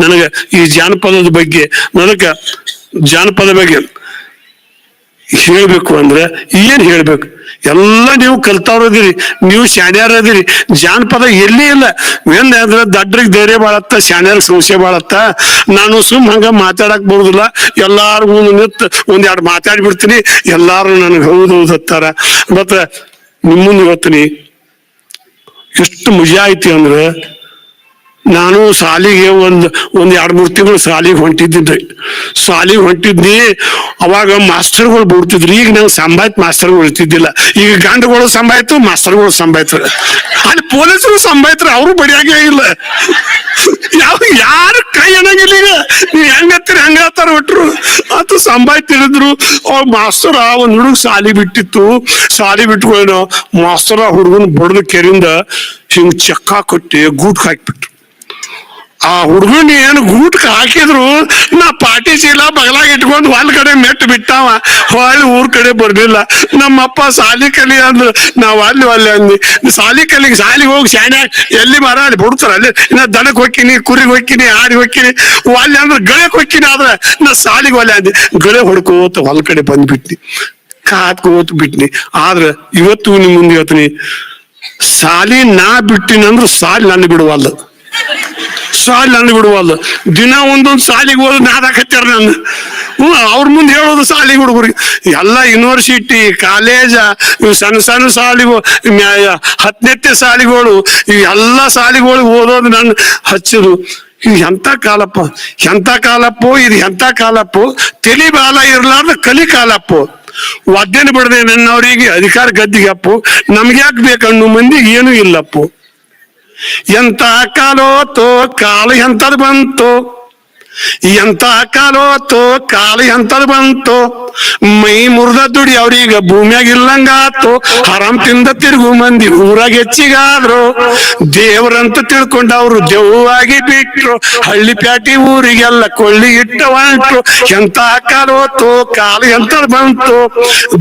ನನಗೆ ಈ ಜಾನಪದದ ಬಗ್ಗೆ ನನಗೆ ಜಾನಪದ ಬಗ್ಗೆ ಹೇಳ್ಬೇಕು ಅಂದ್ರೆ ಏನ್ ಹೇಳ್ಬೇಕು? ಎಲ್ಲ ನೀವು ಕಲ್ತವ್ರದಿರಿ ನೀವು ಶಾಣ್ಯಾರ ಅದಿರಿ ಜಾನಪದ ಎಲ್ಲಿ ಇಲ್ಲ? ಎಲ್ಲ ಅಂದ್ರೆ ದಡ್ರಿಗೆ ಧೈರ್ಯ ಬಾಳತ್ತ ಶಾಣ್ಯಾರ ಸಂಶಯ ಬಾಳತ್ತ. ನಾನು ಸುಮ್ ಹಂಗ ಮಾತಾಡಕ್ ಬರುದಿಲ್ಲ. ಎಲ್ಲಾರು ಮುಂದೆ ನಿಂತ್ ಒಂದ್ ಎರಡು ಮಾತಾಡ್ಬಿಡ್ತೀನಿ. ಎಲ್ಲಾರು ನನಗೆ ಹೌದು ಹೌದು ಹತ್ತಾರ. ಮತ್ತ ಮುಂದೆ ಇವತ್ತಿನಿ ಎಷ್ಟು ಮುಜಾ ಐತಿ ಅಂದ್ರೆ ನಾನು ಸಾಲಿಗೆ ಒಂದು ಒಂದು ಎರಡು ಮೂರು ತಿಂಗಳು ಸಾಲಿಗೆ ಹೊಂಟಿದ್ದೆ ಸಾಲಿಗೆ ಹೊಂಟಿದ್ನಿ, ಅವಾಗ ಮಾಸ್ಟರ್ಗಳು ಬಿಡ್ತಿದ್ರು. ಈಗ ನಂಗೆ ಸಂಭಾಯ್ತು ಮಾಸ್ಟರ್ಗಳು ಇರ್ತಿದ್ದಿಲ್ಲ. ಈಗ ಗಂಡುಗಳು ಸಂಭಾಯ್ತು ಮಾಸ್ಟರ್ಗಳು ಸಂಭಾಯ್ತು ಅಲ್ಲಿ ಪೊಲೀಸರು ಸಂಭಾಯ್ತಾರೆ ಅವರು ಬಡಿಯಾಗೆ ಇಲ್ಲ. ಯಾವ, ಯಾರು ಕೈ ಅನ್ನಂಗಿಲ್ಲ ಈಗ. ನೀವ್ ಹೆಂಗತ್ತೀರಿ ಹಂಗ ಆತಾರ ಒಟ್ರು. ಅದು ಸಂಭಾಯ್ತಿರಿದ್ರು ಅವ್ರ ಮಾಸ್ಟರ್ ಒಂದ್ ಹುಡುಗ ಸಾಲಿ ಬಿಟ್ಟಿತ್ತು. ಸಾಲಿ ಬಿಟ್ಕೊಳ್ಳೋ ಮಾಸ್ತರ ಹುಡುಗನ ಬಡದ ಕೆರಿಂದ ಹಿಂಗ್ ಚಕ್ಕ ಕೊಟ್ಟಿ ಗೂಟ್ ಹಾಕ್ಬಿಟ್ರು. ಆ ಹುಡುಗನ್ ಏನು ಗೂಟ್ಕ ಹಾಕಿದ್ರು, ನಾ ಪಾಟಿ ಚೀಲ ಬಗಲಾಗ ಇಟ್ಕೊಂಡು ಹೊಲ್ ಕಡೆ ಮೆಟ್ಟು ಬಿಟ್ಟಾವ. ಹೊಳ್ಳಿ ಊರ್ ಕಡೆ ಬರ್ಲಿಲ್ಲ ನಮ್ಮಪ್ಪ ಸಾಲಿ ಕಲಿ ಅಂದ್ರು, ನಾವ್ ಅಲ್ಲಿ ಅಲ್ಲಿ ಅಂದ್ವಿ. ಸಾಲಿ ಕಲಿಗೆ ಸಾಲಿಗೆ ಹೋಗಿ ಶಾಣೆ, ಎಲ್ಲಿ ಮರ ಅಲ್ಲಿ ಬಿಡ್ತಾರ ಅಲ್ಲಿ. ನಾ ದನಕ್ ಹೊಕ್ಕಿನಿ, ಕುರಿಗೆ ಹೊಕ್ಕಿನಿ ಆಡಿ ಹೊಕ್ಕಿನಿ ಅಲ್ಲಿ ಅಂದ್ರೆ ಗಳೆ ಹೊಕ್ಕಿನಿ ಆದ್ರೆ ನಾ ಸಾಲಿಗೆ ಒಲೆ ಅಂದಿ ಗಳೆ ಹೊಡ್ಕೋತ ಹೊಲ್ ಕಡೆ ಬಂದ್ಬಿಟ್ನಿ. ಕಾತ್ಕೋತ ಬಿಟ್ನಿ. ಆದ್ರೆ ಇವತ್ತು ನಿಮ್ ಮುಂದೆ ಹೇಳ್ತೀನಿ. ಸಾಲಿ ನಾ ಬಿಟ್ಟಿನಂದ್ರ ಸಾಲಿ ನನ್ನ ಬಿಡುವಲ್ಲ ಸಾಲಿ ನನ್ನ ಬಿಡುವಲ್ಲ ದಿನ ಒಂದೊಂದು ಸಾಲಿಗೆ ಹೋದ್ ನಾದಾಕತ್ಯಾರ ನನ್ನ. ಹ್ಞೂ, ಅವ್ರ ಮುಂದೆ ಹೇಳೋದು ಸಾಲಿಗೆ ಹುಡುಗರಿಗೆ. ಎಲ್ಲ ಯೂನಿವರ್ಸಿಟಿ ಕಾಲೇಜ ಇವು ಸಣ್ಣ ಸಣ್ಣ ಸಾಲಿಗು ಹತ್ತನೆತ್ತೆ ಸಾಲಿಗಳು, ಇವು ಎಲ್ಲ ಸಾಲಿಗಳಿಗೆ ಓದೋದು ನನ್ನ ಹಚ್ಚದು. ಇದು ಎಂತ ಕಾಲಪ್ಪ ಎಂಥ ಕಾಲಪ್ಪು, ಇದು ಎಂಥ ಕಾಲಪ್ಪು, ತಲಿ ಬಾಲ ಇರ್ಲಾರ್ದ ಕಲಿ ಕಾಲಪ್ಪು. ಒದ್ದೇನು ಬಿಡದೆ ನನ್ನವರಿಗೆ, ಅಧಿಕಾರ ಗದ್ದಿಗೆ ಅಪ್ಪು. ನಮ್ಗೆ ಯಾಕೆ ಬೇಕಣ್ಣು, ಮಂದಿಗೆ ಏನೂ ಇಲ್ಲಪ್ಪು. ಎಂತ ಕಾಲೋತೋ ಕಾಲು ಎಂತದ್ ಬಂತು ಎಂತ ಕಾಲೋತ್ತು ಕಾಲು ಎಂತದ್ ಬಂತು, ಮೈ ಮುರ್ದ ದುಡಿ ಅವ್ರೀಗ ಭೂಮಿಯಾಗ ಇಲ್ಲಂಗಾತು ಹರಂ ತಿಂದ ತಿರುಗು ಮಂದಿ ಊರಾಗ ಹೆಚ್ಚಿಗಾದ್ರು, ದೇವ್ರಂತ ತಿಳ್ಕೊಂಡ ಅವ್ರು ದೆವ್ವಾಗಿ ಬಿಟ್ರು, ಹಳ್ಳಿ ಪ್ಯಾಟಿ ಊರಿಗೆಲ್ಲ ಕೊಳ್ಳಿ ಇಟ್ಟ ಹೊಂಟ್ರು ಎಂತ ಕಾಲೋತು ಕಾಲು ಎಂತದ್ ಬಂತು,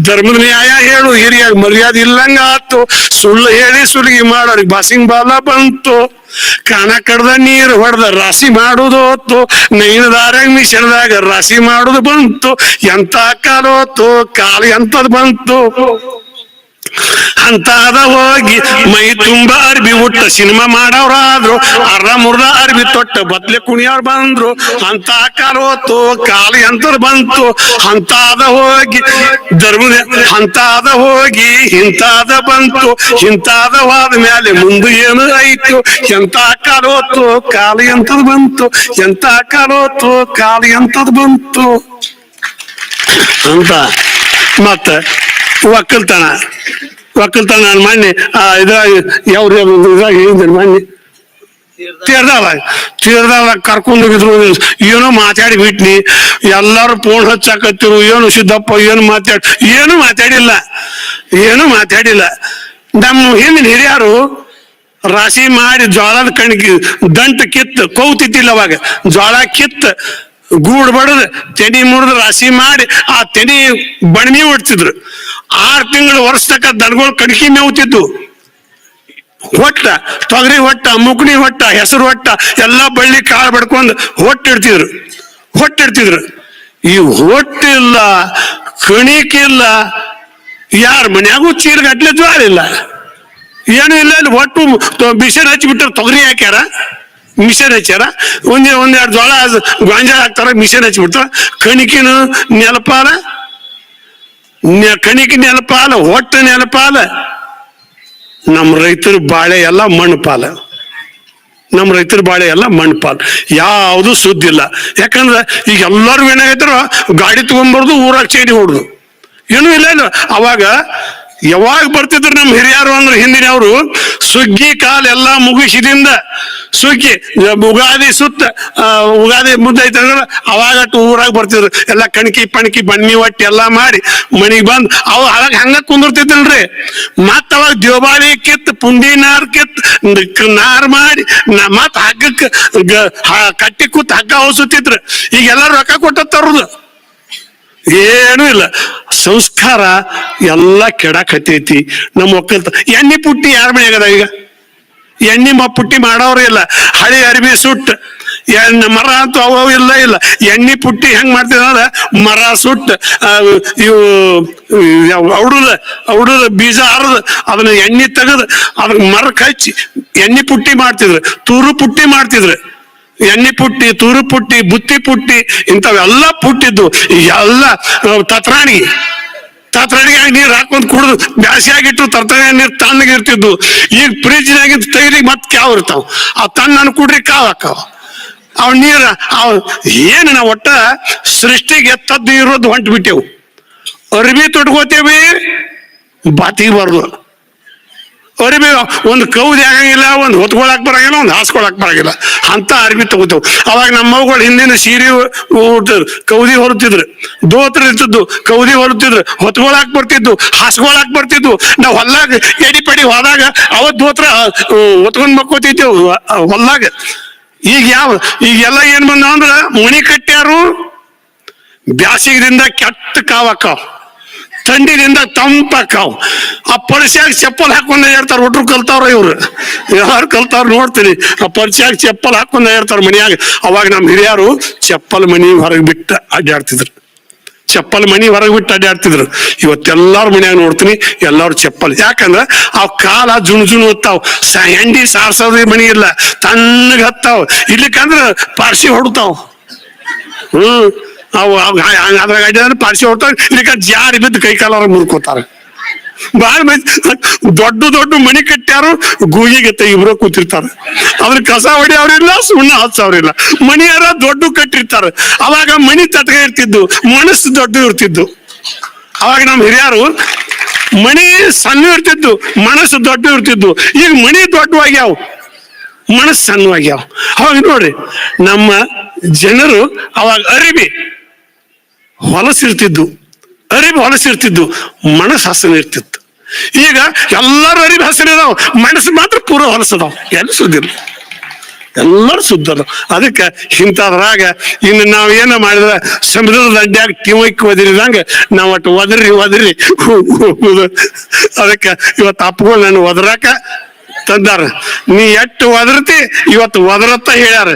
ಧರ್ಮದ ನ್ಯಾಯ ಹೇಳು ಹಿರಿಯಾಗ ಮರ್ಯಾದೆ ಇಲ್ಲಂಗಾತು, ಸುಳ್ಳು ಹೇಳಿ ಸುಲಿಗೆ ಮಾಡೋರಿಗೆ ಬಾಸಿಂಗ್ ಬಾಲ ಬಂತು. ಕಾನ ಕಡ್ದ ನೀರು ಹೊಡೆದ ರಾಶಿ ಮಾಡುದು ಹೊತ್ತು, ನೈನದಾರ ಮಿಷನ್ದಾಗ ರಾಶಿ ಮಾಡುದು ಬಂತು, ಎಂತ ಕಾಲೋತು ಕಾಲು ಎಂತದ್ ಬಂತು? ಅಂತಾದ ಹೋಗಿ ಮೈ ತುಂಬಾ ಅರ್ಬಿ ಉಟ್ಟ ಸಿನಿಮಾ ಮಾಡವ್ರಾದ್ರು ಅರ್ಧ ಮುರ್ದ ಅರ್ಬಿ ತೊಟ್ಟ ಬತ್ಲೆ ಕುಣಿಯವ್ರು ಬಂದ್ರು, ಅಂತ ಕಾಲೋತು ಕಾಲು ಎಂತದ್ ಬಂತು, ಅಂತಾದ ಹೋಗಿ ಧರ್ಮ ಅಂತಾದ ಹೋಗಿ ಇಂತಾದ ಬಂತು, ಇಂತಾದ ಹೋದ ಮೇಲೆ ಮುಂದೆ ಏನು ಆಯ್ತು ಎಂತ ಕಾಲೋತು ಕಾಲು ಎಂತದ್ ಬಂತು, ಎಂತ ಕಾಲೋತು ಕಾಲು ಎಂತದ್ ಬಂತು. ಅಂತ ಮತ್ತ ಒಕ್ಕಲ್ತನ ಒಕ್ಕಲ್ತನ ನಾನು ಮೊನ್ನೆ ಇದ್ರಾಗ ಯಾವ್ರ ಇದ್ರಾಗ ಹೇಳಿದ್ದೆ ಮೊನ್ನೆ ತೀರ್ದಾಗ ತೀರ್ದಾಗ ಕರ್ಕೊಂಡು ಹೋಗಿದ್ರು ಏನೋ ಮಾತಾಡಿ ಬಿಟ್ನಿ. ಎಲ್ಲಾರು ಫೋನ್ ಹಚ್ಚಾಕತ್ತಿರು, ಏನು ಸಿದ್ದಪ್ಪ, ಏನು ಮಾತಾಡ್, ಏನು ಮಾತಾಡಿಲ್ಲ. ಏನು ಮಾತಾಡಿಲ್ಲ. ನಮ್ಮ ಹಿಂದಿನ ಹಿರಿಯರು ರಾಶಿ ಮಾಡಿ ಜ್ವಾಳದ ಕಣ್ಗೆ ದಂಟ ಕಿತ್ತು ಕೌತಿತ್ತಿಲ್ಲ ಅವಾಗ. ಜ್ವಾಳ ಕಿತ್ತು, ಗೂಡ್ ಬಡದ್, ತೆನಿ ಮುರಿದು ರಾಶಿ ಮಾಡಿ ಆ ತೆನಿ ಬಣ್ಮಿ ಹೊಡ್ತಿದ್ರು ಆರ್ ತಿಂಗಳು ವರ್ಷ ತಕ್ಕ ದನಗಳು ಕಣಕಿ ಮೇವುತ್ತಿದ್ದು ಹೊಟ್ಟ, ತೊಗರಿ ಹೊಟ್ಟ ಮುಕ್ಣಿ ಹೊಟ್ಟ, ಹೆಸರು ಹೊಟ್ಟ, ಎಲ್ಲಾ ಬಳ್ಳಿ ಕಾಳು ಬಡ್ಕೊಂಡು ಹೊಟ್ಟಿಡ್ತಿದ್ರು. ಹೊಟ್ಟಿಡ್ತಿದ್ರು. ಈ ಹೊಟ್ಟಿಲ್ಲ, ಕಣಿಕಿಲ್ಲ, ಯಾರ ಮನ್ಯಾಗೂ ಚೀಲ ಗಟ್ಲೆ ಜ್ವಾಳ ಇಲ್ಲ. ಏನು ಇಲ್ಲ, ಇಲ್ಲಿ ಒಟ್ಟು ಮಿಷನ್ ಹಚ್ಚಿಬಿಟ್ಟಾರ ತೊಗರಿ ಹಾಕ್ಯಾರ. ಮಿಷನ್ ಹಚ್ಚಾರ ಒಂದ್, ಒಂದೆರಡು ಜೋಳ, ಗಾಂಜಾ ಹಾಕ್ತಾರ, ಮಿಷನ್ ಹಚ್ಚಿಬಿಡ್ತಾರ ಕಣಿಕಿನ ನೆಲಪಾರ ಕಣಿಕೆ ನೆನಪಾಲ ಹೊಟ್ಟ ನೆನಪಾಲ ನಮ್ಮ ರೈತರ ಬಾಳೆ ಎಲ್ಲ ಮಣ್ಣು ಪಾಲ ನಮ್ಮ ರೈತರ ಬಾಳೆ ಎಲ್ಲ ಮಣ್ಣು ಪಾಲು ಯಾವುದು ಸುದ್ದಿಲ್ಲ ಯಾಕಂದ್ರೆ ಈಗ ಎಲ್ಲರೂ ಏನಾಗೈತಾರ ಗಾಡಿ ತಗೊಂಡ್ಬಾರ್ದು ಊರಾಗ ಚೇಡಿ ಹೊಡ್ದು. ಏನೂ ಇಲ್ಲ ಇಲ್ಲ ಅವಾಗ ಯಾವಾಗ ಬರ್ತಿದ್ರು ನಮ್ಮ ಹಿರಿಯರು ಅಂದ್ರೆ ಹಿಂದಿನವರು ಸುಗ್ಗಿ ಕಾಲ ಎಲ್ಲ ಮುಗಿಸಿದಿಂದ ಸುಗ್ಗಿ, ಉಗಾದಿ ಸುತ್ತ ಉಗಾದಿ ಮುದ್ದೆ ಐತೆ ಅಂದ್ರೆ ಅವಾಗ ಊರಾಗ ಬರ್ತಿದ್ರು. ಎಲ್ಲ ಕಣಕಿ ಪಣಕಿ ಬಣ್ಣಿ ಒಟ್ಟಿ ಎಲ್ಲಾ ಮಾಡಿ ಮನಿಗ್ ಬಂದ್ ಅವ್ ಅವಾಗ ಹಂಗ ಕುಂದಿರ್ತಿದ್ದಿಲ್ರಿ. ಮತ್ತ ಅವಾಗ ದೇವಾಲಿ ಕಿತ್ ಪುಂಡಿ ನಾರ್ ಕಿತ್ ನಾರ್ ಮಾಡಿ ಮತ್ ಹಗ್ಗಕ್ಕೆ ಕಟ್ಟಿ ಕೂತ್ ಹಗ್ಗ ಹೊಸುತ್ತಿದ್ರು. ಈಗ ಎಲ್ಲಾರು ರೊಕ್ಕ ಕೊಟ್ಟ ತರುದು ಏನೂ ಇಲ್ಲ. ಸಂಸ್ಕಾರ ಎಲ್ಲ ಕೆಡಕತ್ತೈತಿ. ನಮ್ಮ ಒಕ್ಕಲ್ತ ಎಣ್ಣೆ ಪುಟ್ಟಿ ಯಾರ ಮನೆಯಾಗದ ಈಗ? ಎಣ್ಣೆ ಮ ಪುಟ್ಟಿ ಮಾಡೋರು ಇಲ್ಲ. ಹಳಿ ಅರಿವಿ ಸುಟ್ಟು. ಎಣ್ಣೆ ಮರ ಅಂತ ಅವು ಇಲ್ಲ ಇಲ್ಲ. ಎಣ್ಣೆ ಪುಟ್ಟಿ ಹೆಂಗ್ ಮಾಡ್ತಿದ್ರು ಮರ ಸುಟ್ಟು. ಇವು ಅವಡದ ಅವಡದ ಬೀಜ ಹರಿದು ಅದನ್ನ ಎಣ್ಣೆ ತೆಗೆದು ಅದಕ್ಕೆ ಮರಕ್ಕೆ ಹಚ್ಚಿ ಎಣ್ಣೆ ಪುಟ್ಟಿ ಮಾಡ್ತಿದ್ರು. ತೂರು ಪುಟ್ಟಿ ಮಾಡ್ತಿದ್ರು. ಎಣ್ಣೆ ಪುಟ್ಟಿ, ತೂರು ಪುಟ್ಟಿ, ಬುತ್ತಿ ಪುಟ್ಟಿ, ಇಂಥವೆಲ್ಲ ಪುಟ್ಟಿದ್ದು. ಎಲ್ಲ ತತ್ರಾಣಿ. ತತ್ರಾಣಿಯಾಗಿ ನೀರು ಹಾಕೊಂಡ್ ಕುಡಿದು ಬ್ಯಾಸಿಯಾಗಿಟ್ಟು ತರ್ತನೆ ನೀರು ತಣ್ಣಗಿರ್ತಿದ್ದು ಈಗ ಫ್ರಿಜ್ನಾಗ ತೈರಿಗೆ ಮತ್ತೆ ಕ್ಯಾವ್ ಇರ್ತಾವ? ಆ ತಣ್ಣನ್ನು ಕುಡ್ರಿ ಕಾವ್ ಹಾಕಾವ? ಅವ್ ನೀರ, ಅವ್ ಏನು ನಾವು ಒಟ್ಟ ಸೃಷ್ಟಿಗೆ ಎತ್ತದ್ದು ಇರೋದು ಹೊಂಟು ಬಿಟ್ಟೆವು ಅರ್ಬಿ ತೊಟ್ಕೋತೇವಿ, ಬಾತಿಗೆ ಬರ್ದು. ಅರಿಬಿ ಒಂದು ಕೌದಿ ಆಗಂಗಿಲ್ಲ, ಒಂದು ಹೊತ್ಕೊಳಕ್ ಬರಂಗಿಲ್ಲ, ಒಂದು ಹಾಸ್ಕೊಳಕ್ ಬರಂಗಿಲ್ಲ. ಅಂತ ಅರಿಬಿ ತಗೋತೇವ್. ಅವಾಗ ನಮ್ಮ ಮಗಳು ಹಿಂದಿನ ಸೀರೆ ಕೌದಿ ಹೊರತಿದ್ರು. ದೋತ್ರ ಇರ್ತಿದ್ದು ಕೌದಿ ಹೊರತಿದ್ರು. ಹೊತ್ಕೊಳಕ್ ಬರ್ತಿದ್ದು ಹಾಸ್ಕೊಳಕ್ ಬರ್ತಿದ್ದು ನಾವು ಹೊಲ್ಲಾಗ ಎಡಿ ಪಡಿ ಹೋದಾಗ, ಅವತ್ ದೋತ್ರ ಹೊತ್ಕೊಂಡ್ ಮಕ್ಕೋತಿದ್ದೇವು ಹೊಲ್ಲಾಗ ಈಗ ಯಾವ ಈಗೆಲ್ಲ ಏನ್ ಬಂದ ಅಂದ್ರ ಮಣಿ ಕಟ್ಟ್ಯಾರು ಬ್ಯಾಸಿಗದಿಂದ ಕೆಟ್ಟ ಕಾವಕ್ಕಾವ್ ಥಂಡಿನಿಂದ ತಂಪಾಕಾವ್ ಆ ಪರಿಸ್ಯಾಗ ಚಪ್ಪಲ್ ಹಾಕೊಂಡ ಹೇಳ್ತಾರ ಒಟ್ರು ಕಲ್ತಾವ್ರ ಇವ್ರು. ಯಾರು ಕಲ್ತಾವ್ರ ನೋಡ್ತೀನಿ. ಆ ಪರಿಸ್ಯಾಗ ಚಪ್ಪಲ್ ಹಾಕೊಂಡ ಹೇಳ್ತಾರ ಮನ್ಯಾಗ. ಅವಾಗ ನಮ್ಮ ಹಿರಿಯರು ಚಪ್ಪಲ್ ಮನಿ ಹೊರಗೆ ಬಿಟ್ಟು ಅಡ್ಡಾಡ್ತಿದ್ರು ಚಪ್ಪಲ್ ಮನಿ ಹೊರಗೆ ಬಿಟ್ಟು ಅಡ್ಡಾಡ್ತಿದ್ರು ಇವತ್ತೆಲ್ಲಾರ ಮನ್ಯಾಗ ನೋಡ್ತೀನಿ, ಎಲ್ಲಾರು ಚಪ್ಪಲ್. ಯಾಕಂದ್ರೆ ಆ ಕಾಲ ಜುಣು ಜುಣು ಹೊತ್ತಾವ್. ಹೆಂಡಿ ಸಾರ್ಸೋದ್ರ ಮನಿ ಇಲ್ಲ, ತಣ್ಣಗೆ ಹತ್ತಾವ್. ಇಲ್ಲಿಕಂದ್ರ ಪಾರ್ಸಿ ಹೊಡ್ತಾವ್. ಹ್ಮ್. ಅದ್ರಾಗ ಅಡ್ಡಾದ್ರೆ ಪಾರ್ಸಿ ಹೋಗ್ತಾರೆ ಇದಕ್ಕೆ ಜಾರಿ ಬಿದ್ದು ಕೈ ಕಾಲರ ಮುರ್ಕೋತಾರೆ. ಬಾಳ ಮಂದಿ, ದೊಡ್ಡ ದೊಡ್ಡ ಮನಿ ಕಟ್ಟ್ಯಾರು ಗೂಗಿಗತ್ತೆ ಇಬ್ರು ಕೂತಿರ್ತಾರ. ಅದ್ರ ಕಸ ಹೊಡಿಯವ್ರಿಲ್ಲ ಸುಣ್ಣ ಹಚ್ಚವ್ರಿಲ್ಲ ಮನಿಯಾರ ದೊಡ್ಡ ಕಟ್ಟಿರ್ತಾರ. ಅವಾಗ ಮನಿ ತಟ್ಕ ಇರ್ತಿದ್ದು, ಮನಸ್ಸು ದೊಡ್ಡ ಇರ್ತಿದ್ದು. ಅವಾಗ ನಮ್ಮ ಹಿರಿಯರು ಮಣಿ ಸಣ್ಣ ಇರ್ತಿದ್ದು, ಮನಸ್ಸು ದೊಡ್ಡ ಇರ್ತಿದ್ದು. ಈಗ ಮಣಿ ದೊಡ್ಡವಾಗ್ಯಾವ, ಮನಸ್ಸು ಸಣ್ಣವಾಗ್ಯಾವ. ಅವಾಗ ನೋಡ್ರಿ, ನಮ್ಮ ಜನರು ಅವಾಗ ಅರಿಬಿ ಹೊಲಸಿರ್ತಿದ್ದು, ಅರಿಬು ಹೊಲಸಿರ್ತಿದ್ದು ಮನಸ್ಸು ಹಸನ ಇರ್ತಿತ್ತು. ಈಗ ಎಲ್ಲರೂ ಅರಿಬಿ ಇದಾವ ಮನಸ್ಸು ಮಾತ್ರ ಪೂರ ಹೊಲಸದಾವ್ ಎಲ್ಲಿ ಸುದ್ದಿಲ್ಲ. ಎಲ್ಲರೂ ಸುದ್ದರು ಅದಕ್ಕೆ ಇಂಥದ್ರಾಗ ಇನ್ನು ನಾವು ಏನ ಮಾಡಿದ್ರೆ ಸಮುದ್ರದ ದಂಡ್ಯಾಗ ಟಿವೈಕ್ ಒದರಿದಂಗ ನಾವು ಒಟ್ಟು ಒದರಿ ಒದರಿ. ಅದಕ್ಕೆ ಇವತ್ತು ಅಪ್ಪಗಳು ನಾನು ಒದರಾಕ ತಂದಾರ. ನೀ ಎಟ್ಟು ಒದರ್ತಿ, ಇವತ್ತು ಒದರತ್ತ ಹೇಳ್ಯಾರ.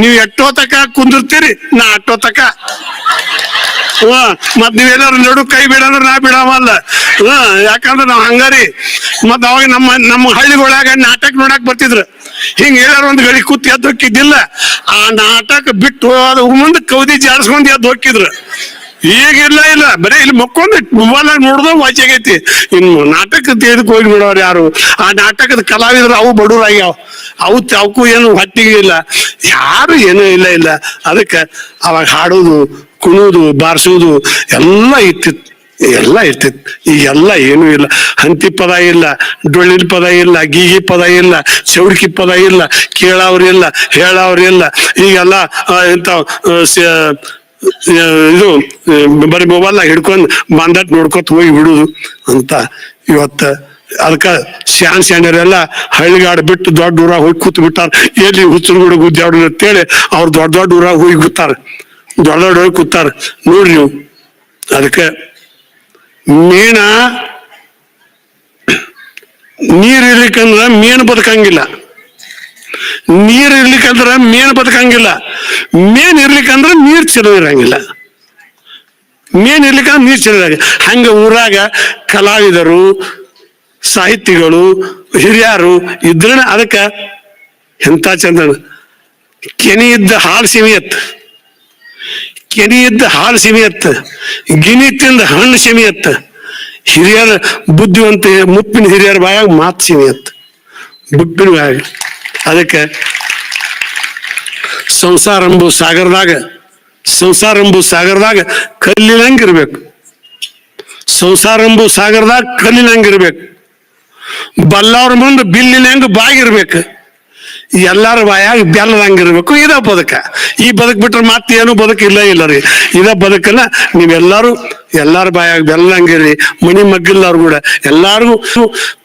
ನೀವು ಎಷ್ಟೋ ತಕ ಕುಂದಿರ್ತೀರಿ, ನಾ ಅಟ್ಟೋ ತಕ ಮತ್ ನೀವೇನಾದ್ರು ನಡು ಕೈ ಬಿಡಂದ್ರೆ ನಾ ಬಿಡವಲ್ಲ ಯಾಕಂದ್ರೆ ನಾವ್ ಹಂಗಾರಿ. ಮತ್ ಅವಾಗ ನಮ್ಮ ನಮ್ಮ ಹಳ್ಳಿಗೊಳಗ ನಾಟಕ ನೋಡಕ್ ಬರ್ತಿದ್ರು. ಹಿಂಗ್ ಹೇಳಾರ ಒಂದ್ ಗಡಿ ಕೂತ್ ಎದ್ದು ಹೋಗಿದ್ದಿಲ್ಲ ಆ ನಾಟಕ ಬಿಟ್ಟು ಅದು ಮುಂದೆ ಕೌದಿ ಜಾಡ್ಸ್ಕೊಂಡ್ ಎದ್ದು ಹೋಗಿದ್ರು ಈಗ ಇಲ್ಲ ಇಲ್ಲ. ಬರೀ ಇಲ್ಲಿ ಮಕ್ಕೊಂದು ಮೊಬೈಲ್ ವಾಚಿ ಆಗೈತಿ. ಇನ್ನು ನಾಟಕ ತೆಗೆದಕ್ಕೆ ಹೋಗಿ ಬಿಡೋರು ಯಾರು? ಆ ನಾಟಕದ ಕಲಾವಿದರು ಅವು ಬಡವರಾಗ್ಯಾವ ಅವು ಅವಕ್ಕೂ ಏನು ಹೊಟ್ಟಿಗೆ ಇಲ್ಲ. ಯಾರು ಏನೂ ಇಲ್ಲ ಇಲ್ಲ. ಅದಕ್ಕೆ ಅವಾಗ ಹಾಡೋದು ಕುಣೋದು, ಬಾರಿಸೋದು ಎಲ್ಲ ಇರ್ತಿತ್ತು. ಎಲ್ಲ ಇರ್ತಿತ್ತು. ಈಗೆಲ್ಲ ಏನೂ ಇಲ್ಲ. ಹಂತಿ ಪದ ಇಲ್ಲ ಡೊಳ್ಳಿನ ಪದ ಇಲ್ಲ, ಗೀಗಿ ಪದ ಇಲ್ಲ, ಚೌಡ್ಕಿ ಪದ ಇಲ್ಲ, ಕೇಳವ್ರು ಇಲ್ಲ, ಹೇಳವ್ರು ಇಲ್ಲ. ಈಗೆಲ್ಲ ಇಂಥ ಇದು, ಬರೀ ಮೊಬೈಲ್ನಾಗ ಹಿಡ್ಕೊಂಡು ಬಂದಟ್ ನೋಡ್ಕೊತ ಹೋಗಿ ಬಿಡುದು ಅಂತ ಇವತ್ತ. ಅದಕ್ಕ ಶಾನ್ ಶಾಣ್ಯರೆಲ್ಲ ಹಳ್ಳಿಗಾಡು ಬಿಟ್ಟು ದೊಡ್ಡ ಊರಾಗ ಹೋಗಿ ಕೂತ್ ಬಿಟ್ಟಾರ ಎಲ್ಲಿ ಹುಚ್ಚರುಗುಡ ಗುದ್ದಾಡು ಅಂತೇಳಿ ಅವ್ರು ದೊಡ್ಡ ದೊಡ್ಡ ಊರಾಗ ಹೋಗಿ ಕೂತಾರ ದೊಡ್ಡ ದೊಡ್ಡ ಕೂತಾರ. ನೋಡ್ರಿ ನೀವು. ಅದಕ್ಕೆ ಮೀನ ನೀರ್ ಇರ್ಲಿಕ್ಕಂದ್ರ ಮೀನು ಬದುಕಂಗಿಲ್ಲ. ನೀರ್ ಇರ್ಲಿಕ್ಕಂದ್ರ ಮೀನು ಬದುಕಂಗಿಲ್ಲ. ಮೀನ್ ಇರ್ಲಿಕ್ಕಂದ್ರ ನೀರ್ ಚಲೋ ಇರಂಗಿಲ್ಲ. ಮೀನ್ ಇರ್ಲಿಕ್ಕಂದ್ರೆ ನೀರ್ ಇರಂಗಿಲ್ಲ. ಹಂಗ ಊರಾಗ ಕಲಾವಿದರು, ಸಾಹಿತಿಗಳು, ಹಿರಿಯರು ಇದ್ರ ಅದಕ್ಕ ಎಂತ ಚಂದ ಕೆನಿ ಇದ್ದ ಹಾಲು ಸಿಮಿಯತ್ ಕೆನಿ ಇದ್ದ ಹಾಲು ಸಿಮಿಯತ್ತ ಗಿನಿ ತಿಂದ ಹಣ್ಣು ಸಿಮಿಯತ್ತ, ಹಿರಿಯರ ಬುದ್ಧಿವಂತ ಮುಪ್ಪಿನ ಹಿರಿಯರ ಬಾಯಾಗ ಮಾತು ಸಿಮಿಯತ್ತ ಬುಪ್ಪಿನ ಬಾಯಾಗ. ಅದಕ್ಕೆ ಸಂಸಾರ ಎಂಬು ಸಾಗರದಾಗ ಸಂಸಾರ ಎಂಬು ಸಾಗರದಾಗ ಕಲ್ಲಿನಂಗಿರ್ಬೇಕು ಸಂಸಾರ ಎಂಬು ಸಾಗರದಾಗ ಕಲ್ಲಿನಂಗಿರ್ಬೇಕು ಬಲ್ಲವ್ರ ಮುಂದೆ ಬಿಲ್ಲಿನಂಗ ಬಾಗಿರ್ಬೇಕು ಎಲ್ಲಾರ ಬಾಯಾಗ ಬೆಲ್ಲದಂಗಿರ್ಬೇಕು ಇದ ಬದುಕ. ಈ ಬದುಕ್ ಬಿಟ್ರೆ ಮತ್ತೆ ಏನು ಬದುಕು ಇಲ್ಲ ಇಲ್ಲ ರೀ ಇದ ಬದುಕನ್ನ ನೀವೆಲ್ಲರೂ ಎಲ್ಲಾರ ಬಾಯಾಗ ಬೆಲ್ಲಂಗಿರಿ ಮಣಿ ಮಗ್ಗಿಲ್ಲವ್ರು ಕೂಡ. ಎಲ್ಲಾರ್ಗು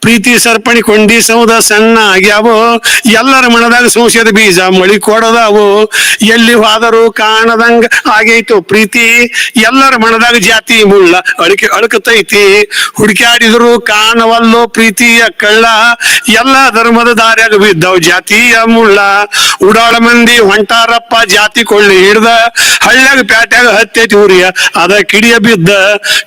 ಪ್ರೀತಿ ಸರ್ಪಣಿ, ಕೊಂಡಿ ಸೌದ ಸಣ್ಣ ಆಗ್ಯಾವೋ. ಎಲ್ಲರ ಮನದಾಗ ಸಂಶಯದ ಬೀಜ, ಮಳಿ ಕೊಡದಾವು. ಎಲ್ಲಿ ಹೋದರು ಕಾಣದಂಗ ಆಗೈತು ಪ್ರೀತಿ. ಎಲ್ಲರ ಮನದಾಗ ಜಾತಿ ಮುಳ್ಳ ಅಳಕೆ ಅಳಕತೈತಿ ಹುಡುಕಾಡಿದ್ರು ಕಾಣವಲ್ಲೋ ಪ್ರೀತಿಯ ಕಳ್ಳ. ಎಲ್ಲ ಧರ್ಮದ ದಾರ್ಯಾಗ ಬಿದ್ದವು ಜಾತಿಯ ಮುಳ್ಳ. ಉಡಾಳ ಮಂದಿ ಹೊಂಟಾರಪ್ಪ ಜಾತಿ ಕೊಳ್ಳಿ ಹಿಡ್ದ. ಹಳ್ಳ್ಯಾಗ ಪ್ಯಾಟ್ಯಾಗ ಹತ್ತೈತಿ ಊರಿಯ. ಅದ ಕಿಡಿಯ ಬಿದ್ದ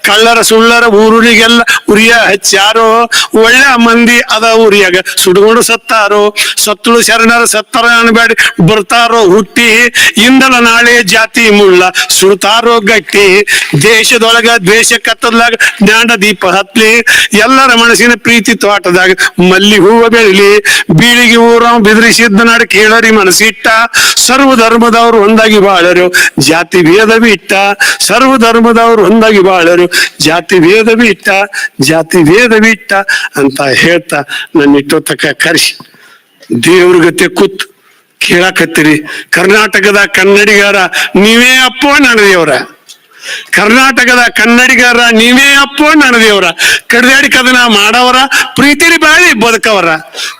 ಕಳ್ಳರ ಸುಳ್ಳರ ಊರೂರಿಗೆಲ್ಲ ಉರಿಯ ಹಚ್ಚಾರೋ ಒಳ್ಳೆ ಮಂದಿ ಅದ ಉರಿಯಾಗ. ಸುಡುಗೊಂಡು ಸತ್ತಾರೋ? ಸತ್ತಳು ಶರಣರ ಸತ್ತರ ಅನ್ಬೇಡಿ. ಬರ್ತಾರೋ ಹುಟ್ಟಿ? ಇಂದಲ ನಾಳೆ ಜಾತಿ ಮುಳ್ಳ. ಸುಡ್ತಾರೋ ಗಟ್ಟಿ? ದೇಶದೊಳಗ ದ್ವೇಷ ಕತ್ತದಾಗ ಜ್ಞಾನ ದೀಪ ಹತ್ಲಿ. ಎಲ್ಲರ ಮನಸ್ಸಿನ ಪ್ರೀತಿ ತೋಟದಾಗ ಮಲ್ಲಿ ಹೂವ ಬೆಳಿಲಿ. ಬೀಳಿಗೆ ಊರ ಬಿದ್ರಿಸಿದ್ದ ನಾಡು ಕೇಳರಿ ಮನಸ್ಸಿಟ್ಟ. ಸರ್ವ ಧರ್ಮದವರು ಒಂದಾಗಿ ಬಾಳರು. ಜಾತಿ ಭೇದ ಬಿಟ್ಟ. ಸರ್ವ ಧರ್ಮದವರು ಒಂದಾಗಿ ಬಾಳರು, ಜಾತಿ ವೇದ ಬಿಟ್ಟ ಜಾತಿ ವೇದ ಬಿಟ್ಟ ಅಂತ ಹೇಳ್ತಾ ನನ್ನ ಇಟ್ಟೊತ್ತಕ ಕರೆಸಿ ದೇವ್ರ ಗತೆ ಕೂತ್ ಕೇಳಾಕತ್ತೀರಿ, ಕರ್ನಾಟಕದ ಕನ್ನಡಿಗರ ನೀವೇ ಅಪ್ಪೋ ನಡೆದೇವ್ರ ಕರ್ನಾಟಕದ ಕನ್ನಡಿಗರ ನೀವೇ ಅಪ್ಪೋ ನಡೆದೇವ್ರ ಕಡ್ದಾಡಿ ಕದನ ಮಾಡವರ, ಪ್ರೀತಿಲಿ ಬಾಳಿ ಬದುಕವರ.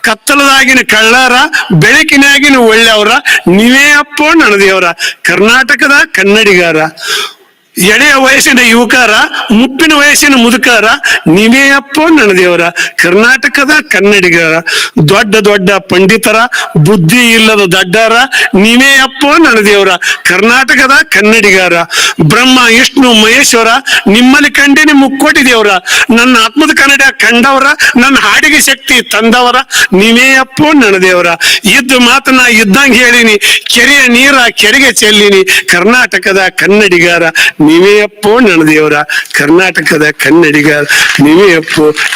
ಕತ್ತಲದಾಗಿನ ಕಳ್ಳರ, ಬೆಳಕಿನಾಗಿನ ಒಳ್ಳೆಯವರ ನೀವೇ ಅಪ್ಪೋ ನಡೆದೇವ್ರ ಕರ್ನಾಟಕದ ಕನ್ನಡಿಗರ ಎಳೆಯ ವಯಸ್ಸಿನ ಯುವಕರ, ಮುಪ್ಪಿನ ವಯಸ್ಸಿನ ಮುದುಕರ ನೀವೇ ನನ್ನ ದೇವರ ಕರ್ನಾಟಕದ ಕನ್ನಡಿಗರ, ದೊಡ್ಡ ದೊಡ್ಡ ಪಂಡಿತರ, ಬುದ್ಧಿ ಇಲ್ಲದ ದಡ್ಡರ ನೀವೇ ನನ್ನ ದೇವರ ಕರ್ನಾಟಕದ ಕನ್ನಡಿಗರ, ಬ್ರಹ್ಮ, ವಿಷ್ಣು, ಮಹೇಶ್ವರ, ನಿಮ್ಮಲ್ಲಿ ಕಂಡೇನೆ ಮುಕ್ಕೋಟಿ ದೇವರ, ನನ್ನ ಆತ್ಮದ ಕನ್ನಡ ಕಂಡವರ, ನನ್ನ ಹಾಡಿಗೆ ಶಕ್ತಿ ತಂದವರ ನೀವೇ ನನ್ನ ದೇವರ ಇದ್ದ ಮಾತನ್ನ ಇದ್ದಂಗೆ ಹೇಳಿನಿ, ಕೆರೆಯ ನೀರ ಕೆರೆಗೆ ಚೆಲ್ಲಿನಿ, ಕರ್ನಾಟಕದ ಕನ್ನಡಿಗರ ನೀವೇ ನನ್ನ ದೇವರ, ಕರ್ನಾಟಕದ ಕನ್ನಡಿಗ ನೀವೇ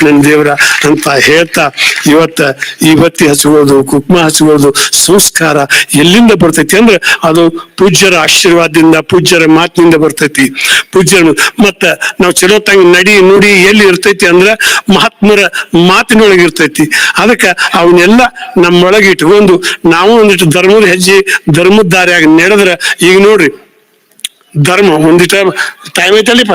ನನ್ನ ದೇವರ ಅಂತ ಹೇಳ್ತಾ ಇವತ್ತ ಈ ಬತ್ತಿ ಹಚ್ಕೊಳ್ಳೋದು, ಕುಕ್ಮ ಸಂಸ್ಕಾರ ಎಲ್ಲಿಂದ ಬರ್ತೈತಿ ಅಂದ್ರೆ ಅದು ಪೂಜ್ಯರ ಆಶೀರ್ವಾದದಿಂದ, ಪೂಜ್ಯರ ಮಾತಿನಿಂದ ಬರ್ತೈತಿ. ಪೂಜ್ಯರು ಮತ್ತ ನಾವು ಚಲೋ ತಂಗ ನಡಿ ನುಡಿ ಎಲ್ಲಿ ಇರ್ತೈತಿ ಅಂದ್ರೆ ಮಹಾತ್ಮರ ಮಾತಿನೊಳಗೆ ಇರ್ತೈತಿ. ಅದಕ್ಕೆ ಅವನ್ನೆಲ್ಲ ನಮ್ಮೊಳಗೆ ಇಟ್ಕೊಂಡು ನಾವು ಒಂದಿಷ್ಟು ಧರ್ಮದ ಹೆಜ್ಜೆ, ಧರ್ಮದ ದಾರಿಯಾಗಿ ನಡೆದ್ರೆ, ಈಗ ನೋಡ್ರಿ ಧರ್ಮ ಒಂದಿಟ ಟೈಮ್ ಐತಲ್ಲಿಪ್ಪ.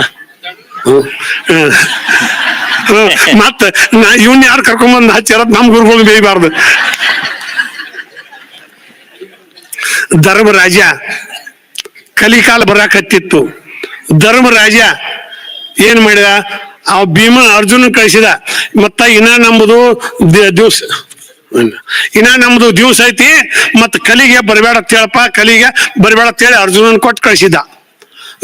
ಮತ್ತ ನಾ ಇವನ್ ಯಾರು ಕರ್ಕೊಂಬಂದ್ ಹಚ್ಚಾರ ನಮ್ ಗುರುಗಳು ಬೇಯಬಾರ್ದು. ಧರ್ಮರಾಜ ಕಲಿಕಾಲ ಬರಾಕತ್ತಿತ್ತು. ಧರ್ಮರಾಜ ಏನ್ ಮಾಡಿದ? ಆ ಭೀಮ ಅರ್ಜುನ ಕಳಿಸಿದ. ಮತ್ತ ಇನ್ನ ನಮ್ಮದು ದಿವಸ ಇನ್ನ ನಮ್ದು ದಿವ್ಸ ಐತಿ. ಮತ್ತ ಕಲಿಗೆ ಬರಬೇಡ ಅಂತ ಹೇಳಪ್ಪ. ಕಲಿಗೆ ಬರಬೇಡ ಅಂತ ಹೇಳಿ ಅರ್ಜುನನ್ ಕೊಟ್ಟು ಕಳಿಸಿದ.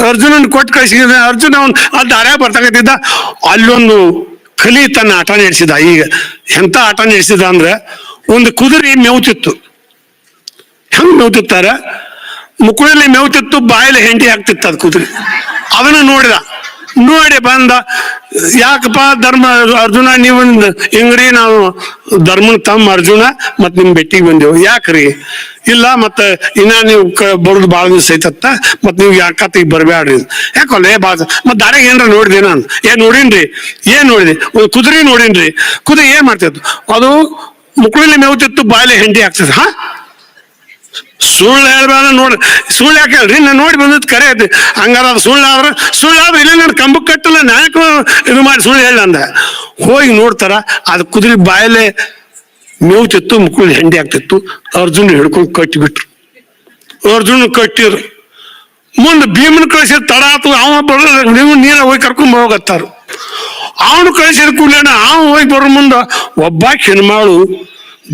ಅರ್ಜುನನ್ ಕೊಟ್ಟು ಕಳಿಸಿದ ಅರ್ಜುನ ಅವನು ಅಲ್ಲಿ ದಾರ್ಯಾಗ ಬರ್ತಾಕತ್ತಿದ್ದ. ಅಲ್ಲೊಂದು ಕಲಿ ತನ್ನ ಆಟ ನಡೆಸಿದ. ಈಗ ಎಂತ ಆಟ ನಡೆಸಿದ ಅಂದ್ರೆ ಒಂದು ಕುದುರೆ ಮೇವ್ತಿತ್ತು. ಹೆಂಗ್ ಮೇವ್ತಿತ್ತಾರ? ಮುಕುಳಲ್ಲಿ ಮೇವ್ತಿತ್ತು, ಬಾಯಲ್ಲಿ ಹೆಂಡಿ ಹಾಕ್ತಿತ್ತು ಅದು ಕುದುರೆ. ಅದನ್ನು ನೋಡಿದ. ನೋಡಿ ಬಂದ, ಯಾಕಪ್ಪ ಧರ್ಮ ಅರ್ಜುನ, ನೀವು ಹಿಂಗ್ರಿ ನಾವು ಧರ್ಮನ ತಮ್ಮ ಅರ್ಜುನ ಮತ್ ನಿಮ್ ಬೆಟ್ಟಿಗೆ ಬಂದೆವು. ಯಾಕ್ರಿ? ಇಲ್ಲ, ಮತ್ತ ಇನ್ನ ನೀವು ಬರೋದು ಭಾಳ ದಿವಸ ಐತತ್ತ ಮತ್ ನೀವು ಯಾಕ ಬರ್ಬೇಡ್ರಿ ಯಾಕಲ್ಲ ಏ ಬಾಳ ಮತ್ ದಾರ್ಯಾಗ ಏನ್ರ ನೋಡಿದೆ ನಾನು? ಏನ್ ನೋಡಿನ್ರಿ, ಏನ್ ನೋಡಿದೆ? ಒಂದು ಕುದುರೆ ನೋಡಿನ್ರಿ. ಕುದುರೆ ಏನ್ ಮಾಡ್ತಿತ್ತು ಅದು ಮುಕ್ಳಲ್ಲಿ ಮೇವುತ್ತಿತ್ತು ಬಾಯಲ್ಲಿ ಹೆಂಡಿ ಆಗ್ತದೆ ಹಾ? ಸುಳ್ಳು ಹೇಳ್ಬೇಡ ನೋಡಿ. ಸುಳ್ಳು ಯಾಕೆ ಹೇಳ್ರಿ? ನಾನು ನೋಡಿ ಬಂದದ್ದು ಕರೆ ಐತಿ. ಹಂಗಾರ ಅದು ಸುಳ್ಳು ಆದ್ರೆ ಸುಳ್ಳು ಆದ್ರೆ ಇಲ್ಲ ನಾನು ಕಂಬಕ್ಕೆ ಕಟ್ಟಲ್ಲ ನಾಯಕ ಇದು ಮಾಡಿ ಸುಳ್ಳು ಹೇಳ ಅಂದ. ಹೋಗಿ ನೋಡ್ತಾರ, ಅದು ಕುದುರೆ ಬಾಯಲೆ ಮೇವು ತಿತ್ತು ಮುಕ್ಕಳು ಹೆಂಡಿ ಆಗ್ತಿತ್ತು. ಅರ್ಜುನ್ ಹಿಡ್ಕೊಂಡು ಕಟ್ಟಿಬಿಟ್ರು. ಅರ್ಜುನ್ ಕಟ್ಟಿರು. ಮುಂದೆ ಭೀಮನ್ ಕಳಿಸಿದ ತಡ ಆತು ಅವ ಬರೋ ನೀವು ನೀರ ಹೋಗಿ ಕರ್ಕೊಂಡ್ ಹೋಗತ್ತಾರ. ಅವನು ಕಳಿಸಿದ ಕೂಡಲೇನ ಅವ ಹೋಗಿ ಬರೋ ಮುಂದ ಒಬ್ಬ ಹೆಣ್ಮಾಳು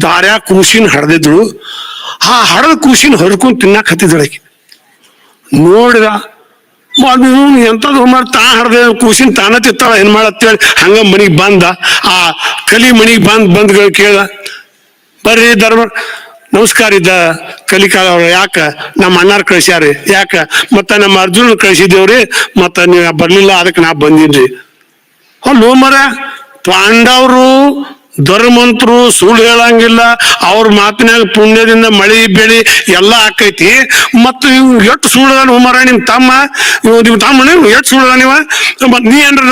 ದಾರ್ಯಾ ಕೂಸಿನ ಹಡ್ದಿದ್ಳು. ಆ ಹಡದ ಕೂಸಿನ ಹರ್ಕೊಂಡು ತಿನ್ನಕ್ ಹತ್ತಿದಳಕ್ಕೆ ನೋಡಿದ ಎಂತದ್ರು ಎಂತದು ಮಾಡಿ, ತಾ ಹಡ್ದೆ ಕೂಸಿನ ತಾನ ತಿತ್ತಾಳ, ಏನ್ ಮಾಡತ್ತೇಳಿ ಹಂಗ ಮನಿಗೆ ಬಂದ. ಆ ಕಲಿ ಮನಿಗ್ ಬಂದ್, ಬಂದ್ಗಳು ಕೇಳ, ಬರ್ರಿ ಧರ್ಮ, ನಮಸ್ಕಾರ ಇದ್ದ ಕಲಿಕಾಲ ಯಾಕ? ನಮ್ಮ ಅಣ್ಣಾರ್ ಕಳಿಸ್ಯಾರಿ, ಯಾಕ? ಮತ್ತ ನಮ್ಮ ಅರ್ಜುನ ಕಳಿಸಿದೇವ್ರಿ ಮತ್ತ ನೀವ್ ಬರ್ಲಿಲ್ಲ ಅದಕ್ಕೆ ನಾ ಬಂದಿನ್ರಿ. ಅಲ್ಲೋ ಮರ ಪಾಂಡವರು ಧರ್ಮಂತರು ಸುಳ್ಳು ಹೇಳಂಗಿಲ್ಲ, ಅವ್ರ ಮಾತಿನಾಗ ಪುಣ್ಯದಿಂದ ಮಳಿ ಬೆಳಿ ಎಲ್ಲ ಆಕೈತಿ. ಮತ್ತು ಇವ್ ಎಷ್ಟು ಸುಳ್ಳು ಮರ ನಿಮ್ ತಮ್ಮ ಇವ್ ನಿಮ್ ತಮ್ಮ ಎಷ್ಟು ಸುಳ್ಳು ನೀವ ಮತ್ ನೀ ಏನ್ರ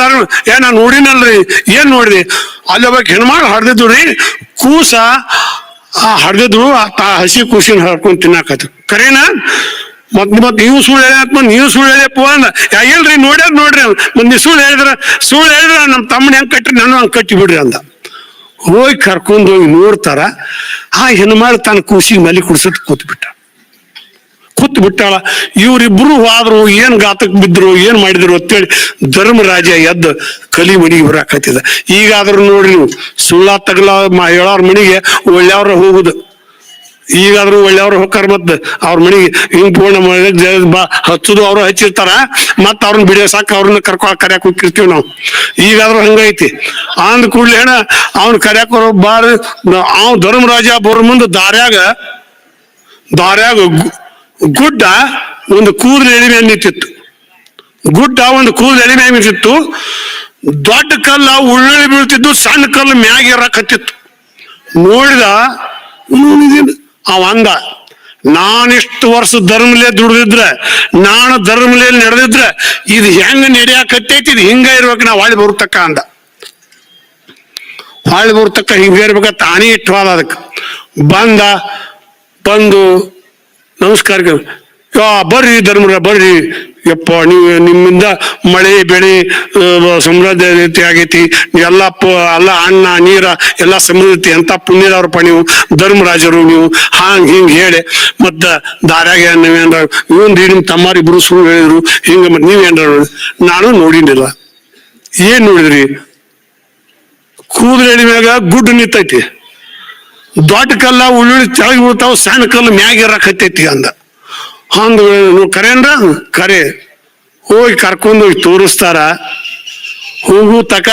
ಏ, ನಾ ನೋಡಿನಲ್ರಿ, ಏನ್ ನೋಡಿದೆ? ಅಲ್ಲಿ ಒಬ್ಬ ಹೆಣ್ಮಾಳು ಹಡ್ದಿದ್ದು ರೀ, ಕೂಸ ಆ ಹಡ್ದಿದ್ರು ಆ ಹಸಿ ಕೂಸಿನ ಹರ್ಕೊಂಡು ತಿನ್ನಾಕತ್ತು. ಕರೇನಾ? ಮತ್ ಮತ್ ನೀವು ಸುಳ್ಳು ಹೇಳ ನೀವು ಸುಳ್ಳು ಹೇಳಿಯಪ್ಪ ಅಂದ. ಇಲ್ರಿ ನೋಡ್ಯಾರ ನೋಡ್ರಿ ನೀವು ಸುಳ್ಳು ಹೇಳಿದ್ರ ಸುಳ್ಳು ಹೇಳಿದ್ರ ನಮ್ಮ ತಮ್ಮನ ಹೆಂಗ್ ಕಟ್ರಿ ನಾನು ಹಂಗ್ ಕಟ್ಟಿ ಬಿಡ್ರಿ ಅಂದ. ಹೋಗಿ ಕರ್ಕೊಂಡು ಹೋಗಿ ನೋಡ್ತಾರ, ಆ ಹೆಣ್ಮಾಳು ತನ್ನ ಕೂಸಿಗೆ ಮಲಿ ಕುಡ್ಸತ್ ಕೂತ್ ಬಿಟ್ಟ ಕೂತ್ ಬಿಟ್ಟಾಳ ಇವ್ರಿಬ್ರು ಹೋದ್ರು ಏನ್ ಗಾತಕ್ ಬಿದ್ರು, ಏನ್ ಮಾಡಿದ್ರು ಅಂತೇಳಿ ಧರ್ಮರಾಜ ಎದ್ದು ಕಲಿ ಮನಿಗೆ ಬರಾಕತ್ತಿದ ಈಗಾದ್ರೂ ನೋಡ್ರಿ ನೀವು ಸುಳ್ಳ ತಗಲ ಹೇಳೋರ್ ಮನಿಗೆ ಒಳ್ಳೆಯವ್ರ ಹೋಗುದು. ಈಗಾದ್ರೂ ಒಳ್ಳೆಯವ್ರು ಹೋಗ್ತಾರ ಮತ್ ಅವ್ರ ಮನಿಗೆ ಹಿಂಗ್ ಪೂರ್ಣ ಹಚ್ಚುದು ಅವ್ರು ಹಚ್ಚಿರ್ತಾರ ಮತ್ ಅವ್ರನ್ನ ಬಿಡಿಸಾಕ ಅವ್ರನ್ನ ಕರ್ಕೊ ಕರ್ಯಾಕ್ ಹೋಗಿರ್ತೀವಿ ನಾವು. ಈಗಾದ್ರೂ ಹಂಗೈತಿ. ಅಂದ್ ಕೂಡ್ಲೆ ಏನ ಅವ್ನ ಕರ್ಯಾಕ್ ಬರೋ ಅವ್ ಧರ್ಮರಾಜ ಬರೋ ಮುಂದೆ ದಾರ್ಯಾಗ ದಾರ್ಯಾಗ ಗುಡ್ಡ ಒಂದು ಕೂದಲು ಎಳಿಮೆ ನಿಂತಿತ್ತು. ಗುಡ್ಡ ಒಂದು ಕೂದಲು ಎಳಿಮೆ ನಿಂತಿತ್ತು. ದೊಡ್ಡ ಕಲ್ಲ ಉಳ್ಳಿ ಬೀಳ್ತಿದ್ದು, ಸಣ್ಣ ಕಲ್ಲು ಮ್ಯಾಗ ಇರಕತ್ತಿತ್ತು ನೋಡಿದ ಅವ ಅಂದ, ನಾನಿಷ್ಟು ವರ್ಷ ಧರ್ಮಲೇ ದುಡಿದಿದ್ರೆ, ನಾನು ಧರ್ಮಲೇ ನಡೆದಿದ್ರೆ, ಇದು ಹೆಂಗ ನಡೆಯಾಕತ್ತೈತಿ, ಇದು ಹಿಂಗ ಇರ್ಬೇಕು, ನಾ ಹೊಳ್ಳಿ ಬರ್ತಕ್ಕ ಅಂದ. ಹೊಳ್ಳಿ ಬರ್ತಕ್ಕ ಹಿಂಗ ಇರ್ಬೇಕ ತಾನೇ ಇಟ್ಟು ಅದಕ್ಕೆ. ಬಂದ, ಬಂದು ನಮಸ್ಕಾರ ಯಾ ಬರ್ರಿ ಧರ್ಮರ, ಬರ್ರಿ. ಯಪ್ಪ, ನೀವು ನಿಮ್ಮಿಂದ ಮಳೆ, ಬೆಳೆ ಸಮೃದ್ಧ ರೀತಿ ಆಗೈತಿ. ಎಲ್ಲ ಪ, ಎಲ್ಲ ಅನ್ನ, ನೀರ, ಎಲ್ಲ ಸಮೃದ್ಧಿ ಅಂತ ಪುಣ್ಯದವ್ರಪ್ಪ ನೀವು. ಧರ್ಮರಾಜರು ನೀವು. ಹಾಂಗ್ ಹಿಂಗ್ ಹೇಳಿ. ಮತ್ತ ದಾರ್ಯಾಗ ನೀವೇನ್ರ ಇವನ್ ನಿಮ್ ತಮ್ಮಾರಿಬ್ರು ಸುಳ್ಳು ಹೇಳಿದ್ರು. ಹಿಂಗ ಮತ್ ನೀವೇನ್ರ ನಾನು ನೋಡಿನಿಲ್ಲ. ಏನ್ ನೋಡಿದ್ರಿ? ಕೂದಲು ಮ್ಯಾಗ ಗುಡ್ಡು ನಿಂತೈತಿ. ದೊಡ್ಡ ಕಲ್ಲ, ಉಳ್ಳುಳ್ಳಿ ತೆಳಗ್ ಬೀಳ್ತಾವ, ಸಣ್ಣ ಕಲ್ಲು ಮ್ಯಾಗ ಇರಕತ್ತೈತಿ ಅಂದ. ಅಂದ ಕರೆಯನ್ರ ಕರೆ ಹೋಗಿ ಕರ್ಕೊಂಡು ಹೋಗಿ ತೋರಿಸ್ತಾರ. ಹೋಗು ತಕ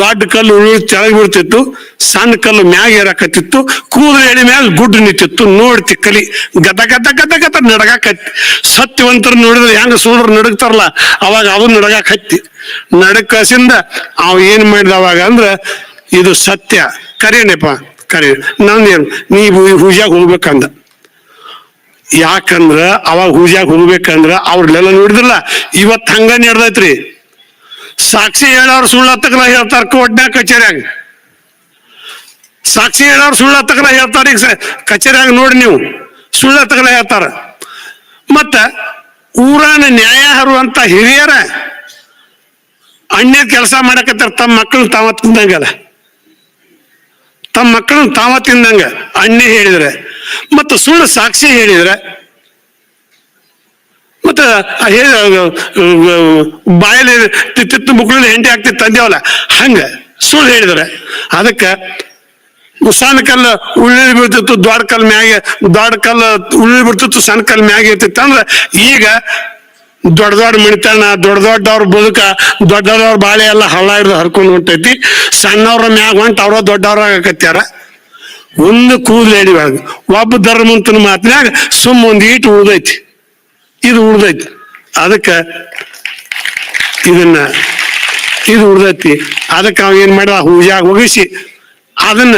ದೊಡ್ಡ ಕಲ್ಲು ತೆಳಗ್ ಬೀಳ್ತಿತ್ತು, ಸಣ್ಣ ಕಲ್ಲು ಮ್ಯಾಗ ಇರಕತ್ತಿತ್ತು ಕೂದಲು ಎಳಿ ಮ್ಯಾಗ ಗುಡ್ಡು ನಿಂತಿತ್ತು. ನೋಡ್ತಿ ಕಲಿ ಗದ ಗದ ಗದ ಗದ ನಡಗಾಕತ್ತಿ. ಸತ್ಯವಂತರ ನೋಡಿದ್ರೆ ಹೆಂಗ ಸೂಡ್ರು ನಡಗ್ತಾರಲ್ಲ, ಅವಾಗ ಅದು ನಡಗಾಕತ್ತಿ. ನಡಕಸಿಂದ ಅವ ಏನ್ ಮಾಡಿದ ಅವಾಗ ಅಂದ್ರ, ಇದು ಸತ್ಯ. ಕರೇನೆಪ್ಪ ಕರೆ. ನಂದೇನು ನೀವು ಹುಜಾಗ ಹೋಗ್ಬೇಕಂದ. ಯಾಕಂದ್ರ ಅವಾಗ ಹೂಜಾಗ ಹೋಗ್ಬೇಕಂದ್ರ ಅವ್ರನ್ನೆಲ್ಲ ನೋಡಿದ್ರಲ್ಲ ಇವತ್ ಹಂಗ ನಡೆದೈತ್ರಿ. ಸಾಕ್ಷಿ ಹೇಳೋರು ಸುಳ್ಳ ತಕ್ರ ಹೇಳ್ತಾರ ಕೋಟ್ನ್ಯಾಗ ಕಚೇರಿಯಾಗ. ಸಾಕ್ಷಿ ಹೇಳೋರು ಸುಳ್ಳ ತಕ್ರ ಹೇಳ್ತಾರ ಈಗ ಕಚೇರಿಯಾಗ ನೋಡಿ ನೀವು, ಸುಳ್ಳ ಹತ್ತಕಲ ಹೇಳ್ತಾರ. ಮತ್ತ ಊರಾನ ನ್ಯಾಯ ಹರುವಂತ ಹಿರಿಯರ ಅಣ್ಣ ಕೆಲಸ ಮಾಡಕತ್ತಾರ ತಮ್ಮ ಮಕ್ಕಳು ತಾವ ತಿಂದಂಗಲ್ಲ. ತಮ್ಮ ಮಕ್ಕಳನ್ನ ತಾವ ತಿಂದಂಗ, ಅಣ್ಣೆ ಹೇಳಿದ್ರೆ ಮತ್ತು ಸುಳ್ಳು ಸಾಕ್ಷಿ ಹೇಳಿದ್ರೆ, ಮತ್ತೆ ಬಾಯಲ್ಲಿ ತಿತ್ತಿತ್ತು ತಿತ್ತು ಮುಕ್ಕಳಲ್ಲಿ ಹೆಂಡಿ ಹಾಕ್ತಿತ್ತು ತಂದೆವಲ್ಲ ಹಂಗ ಸುಳ್ಳು ಹೇಳಿದ್ರೆ, ಅದಕ್ಕೆ ಸಣ್ಣ ಕಲ್ಲು ಉಳ್ಳಿ ಬೀಳ್ತಿತ್ತು ದೊಡ್ಡ ಕಲ್ಲು ಮ್ಯಾಗೆ ದೊಡ್ಡ ಕಲ್ಲು ಉಳ್ಳಿ ಬಿಡ್ತಿತ್ತು, ಸಣ್ಣ ಕಲ್ಲು ಮ್ಯಾಗೆ ಇರ್ತಿತ್ತು. ಅಂದ್ರೆ ಈಗ ದೊಡ್ಡ ದೊಡ್ಡ ಮಣಿತನ, ದೊಡ್ಡ ದೊಡ್ಡವ್ರ ಬದುಕ ದೊಡ್ಡವ್ರ ಬಾಳೆ ಎಲ್ಲ ಹಳ್ಳ ಹಿಡ್ದು ಹರ್ಕೊಂಡು ಹೊಂಟೈತಿ. ಸಣ್ಣವ್ರ ಮ್ಯಾಗ ಹೊಂಟ ಅವ್ರ ದೊಡ್ಡವ್ರ ಆಗಕತ್ಯಾರ. ಒಂದು ಕೂದಲೇಡಿ ಒಳಗೆ ಒಬ್ಬ ಧರ್ಮಂತನ ಮಾತಿನಾಗ ಸುಮ್ಮ ಒಂದು ಈಟು ಉಳ್ದೈತಿ. ಇದು ಉಳ್ದೈತಿ. ಅದಕ್ಕೆ ಇದನ್ನ ಇದು ಉಳ್ದೈತಿ. ಅದಕ್ಕೆ ಅವ ಏನ್ ಮಾಡಿದ ಹೂಜಾಗ ಹೋಗಿಸಿ ಅದನ್ನ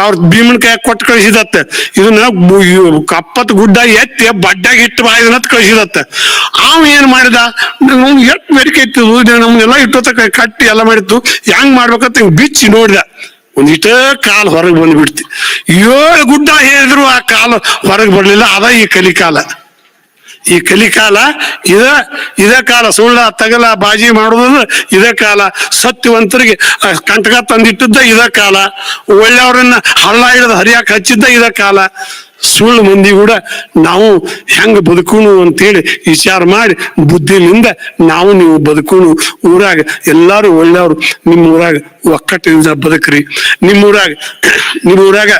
ಅವ್ರ ಭೀಮನ್ ಕೈ ಕೊಟ್ಟು ಕಳಿಸಿದತ್ತ. ಇದನ್ನ ಕಪ್ಪತ್ ಗುಡ್ಡ ಎತ್ತಿ ಬಡ್ಡಾಗಿ ಇಟ್ಟು ಬಾಯ್ದನತ್ ಕಳಿಸಿದತ್ತ. ಅವ ಏನ್ ಮಾಡಿದ? ಎಟ್ ಬೇಡಿಕೆ ಇತ್ತು. ನಮ್ಗೆಲ್ಲ ಇಟ್ಟೋತ ಕಟ್ಟಿ ಎಲ್ಲ ಮಾಡಿತ್ತು. ಹೆಂಗ್ ಮಾಡ್ಬೇಕಂತ ಬಿಚ್ಚಿ ನೋಡಿದ. ಒಂದಿಷ್ಟ ಕಾಲು ಹೊರಗೆ ಬಂದ್ಬಿಡ್ತಿ. ಏಳು ಗುಡ್ಡ ಹೇಳಿದ್ರು ಆ ಕಾಲು ಹೊರಗೆ ಬರಲಿಲ್ಲ ಅದ ಈ ಕಲಿಕಾಲ. ಈ ಕಲಿಕಾಲ, ಇದ ಇದ ಕಾಲ ಸುಳ್ಳ, ತಗಲ, ಬಾಜಿ ಮಾಡುವುದು ಇದ ಕಾಲ. ಸತ್ಯವಂತರಿಗೆ ಕಂಟಕ ತಂದಿಟ್ಟಿದ್ದ ಇದ ಕಾಲ. ಒಳ್ಳೆಯವರನ್ನ ಹಳ್ಳ ಹಿಡಿದು ಹರಿಯಾಕ ಹಚ್ಚಿದ್ದ ಇದ ಕಾಲ. ಸುಳ್ಳು ಮಂದಿ ಕೂಡ ನಾವು ಹೆಂಗ ಬದುಕುನು ಅಂತೇಳಿ ವಿಚಾರ ಮಾಡಿ ಬುದ್ಧಿಲಿಂದ ನಾವು ನೀವು ಬದುಕುನು ಊರಾಗ ಎಲ್ಲಾರು ಒಳ್ಳೆಯವ್ರು. ನಿಮ್ಮ ಊರಾಗ ಒಕ್ಕಟ್ಟಿನಿಂದ ಬದುಕ್ರಿ. ನಿಮ್ಮ ಊರಾಗ ನಿಮ್ಮ ಊರಾಗ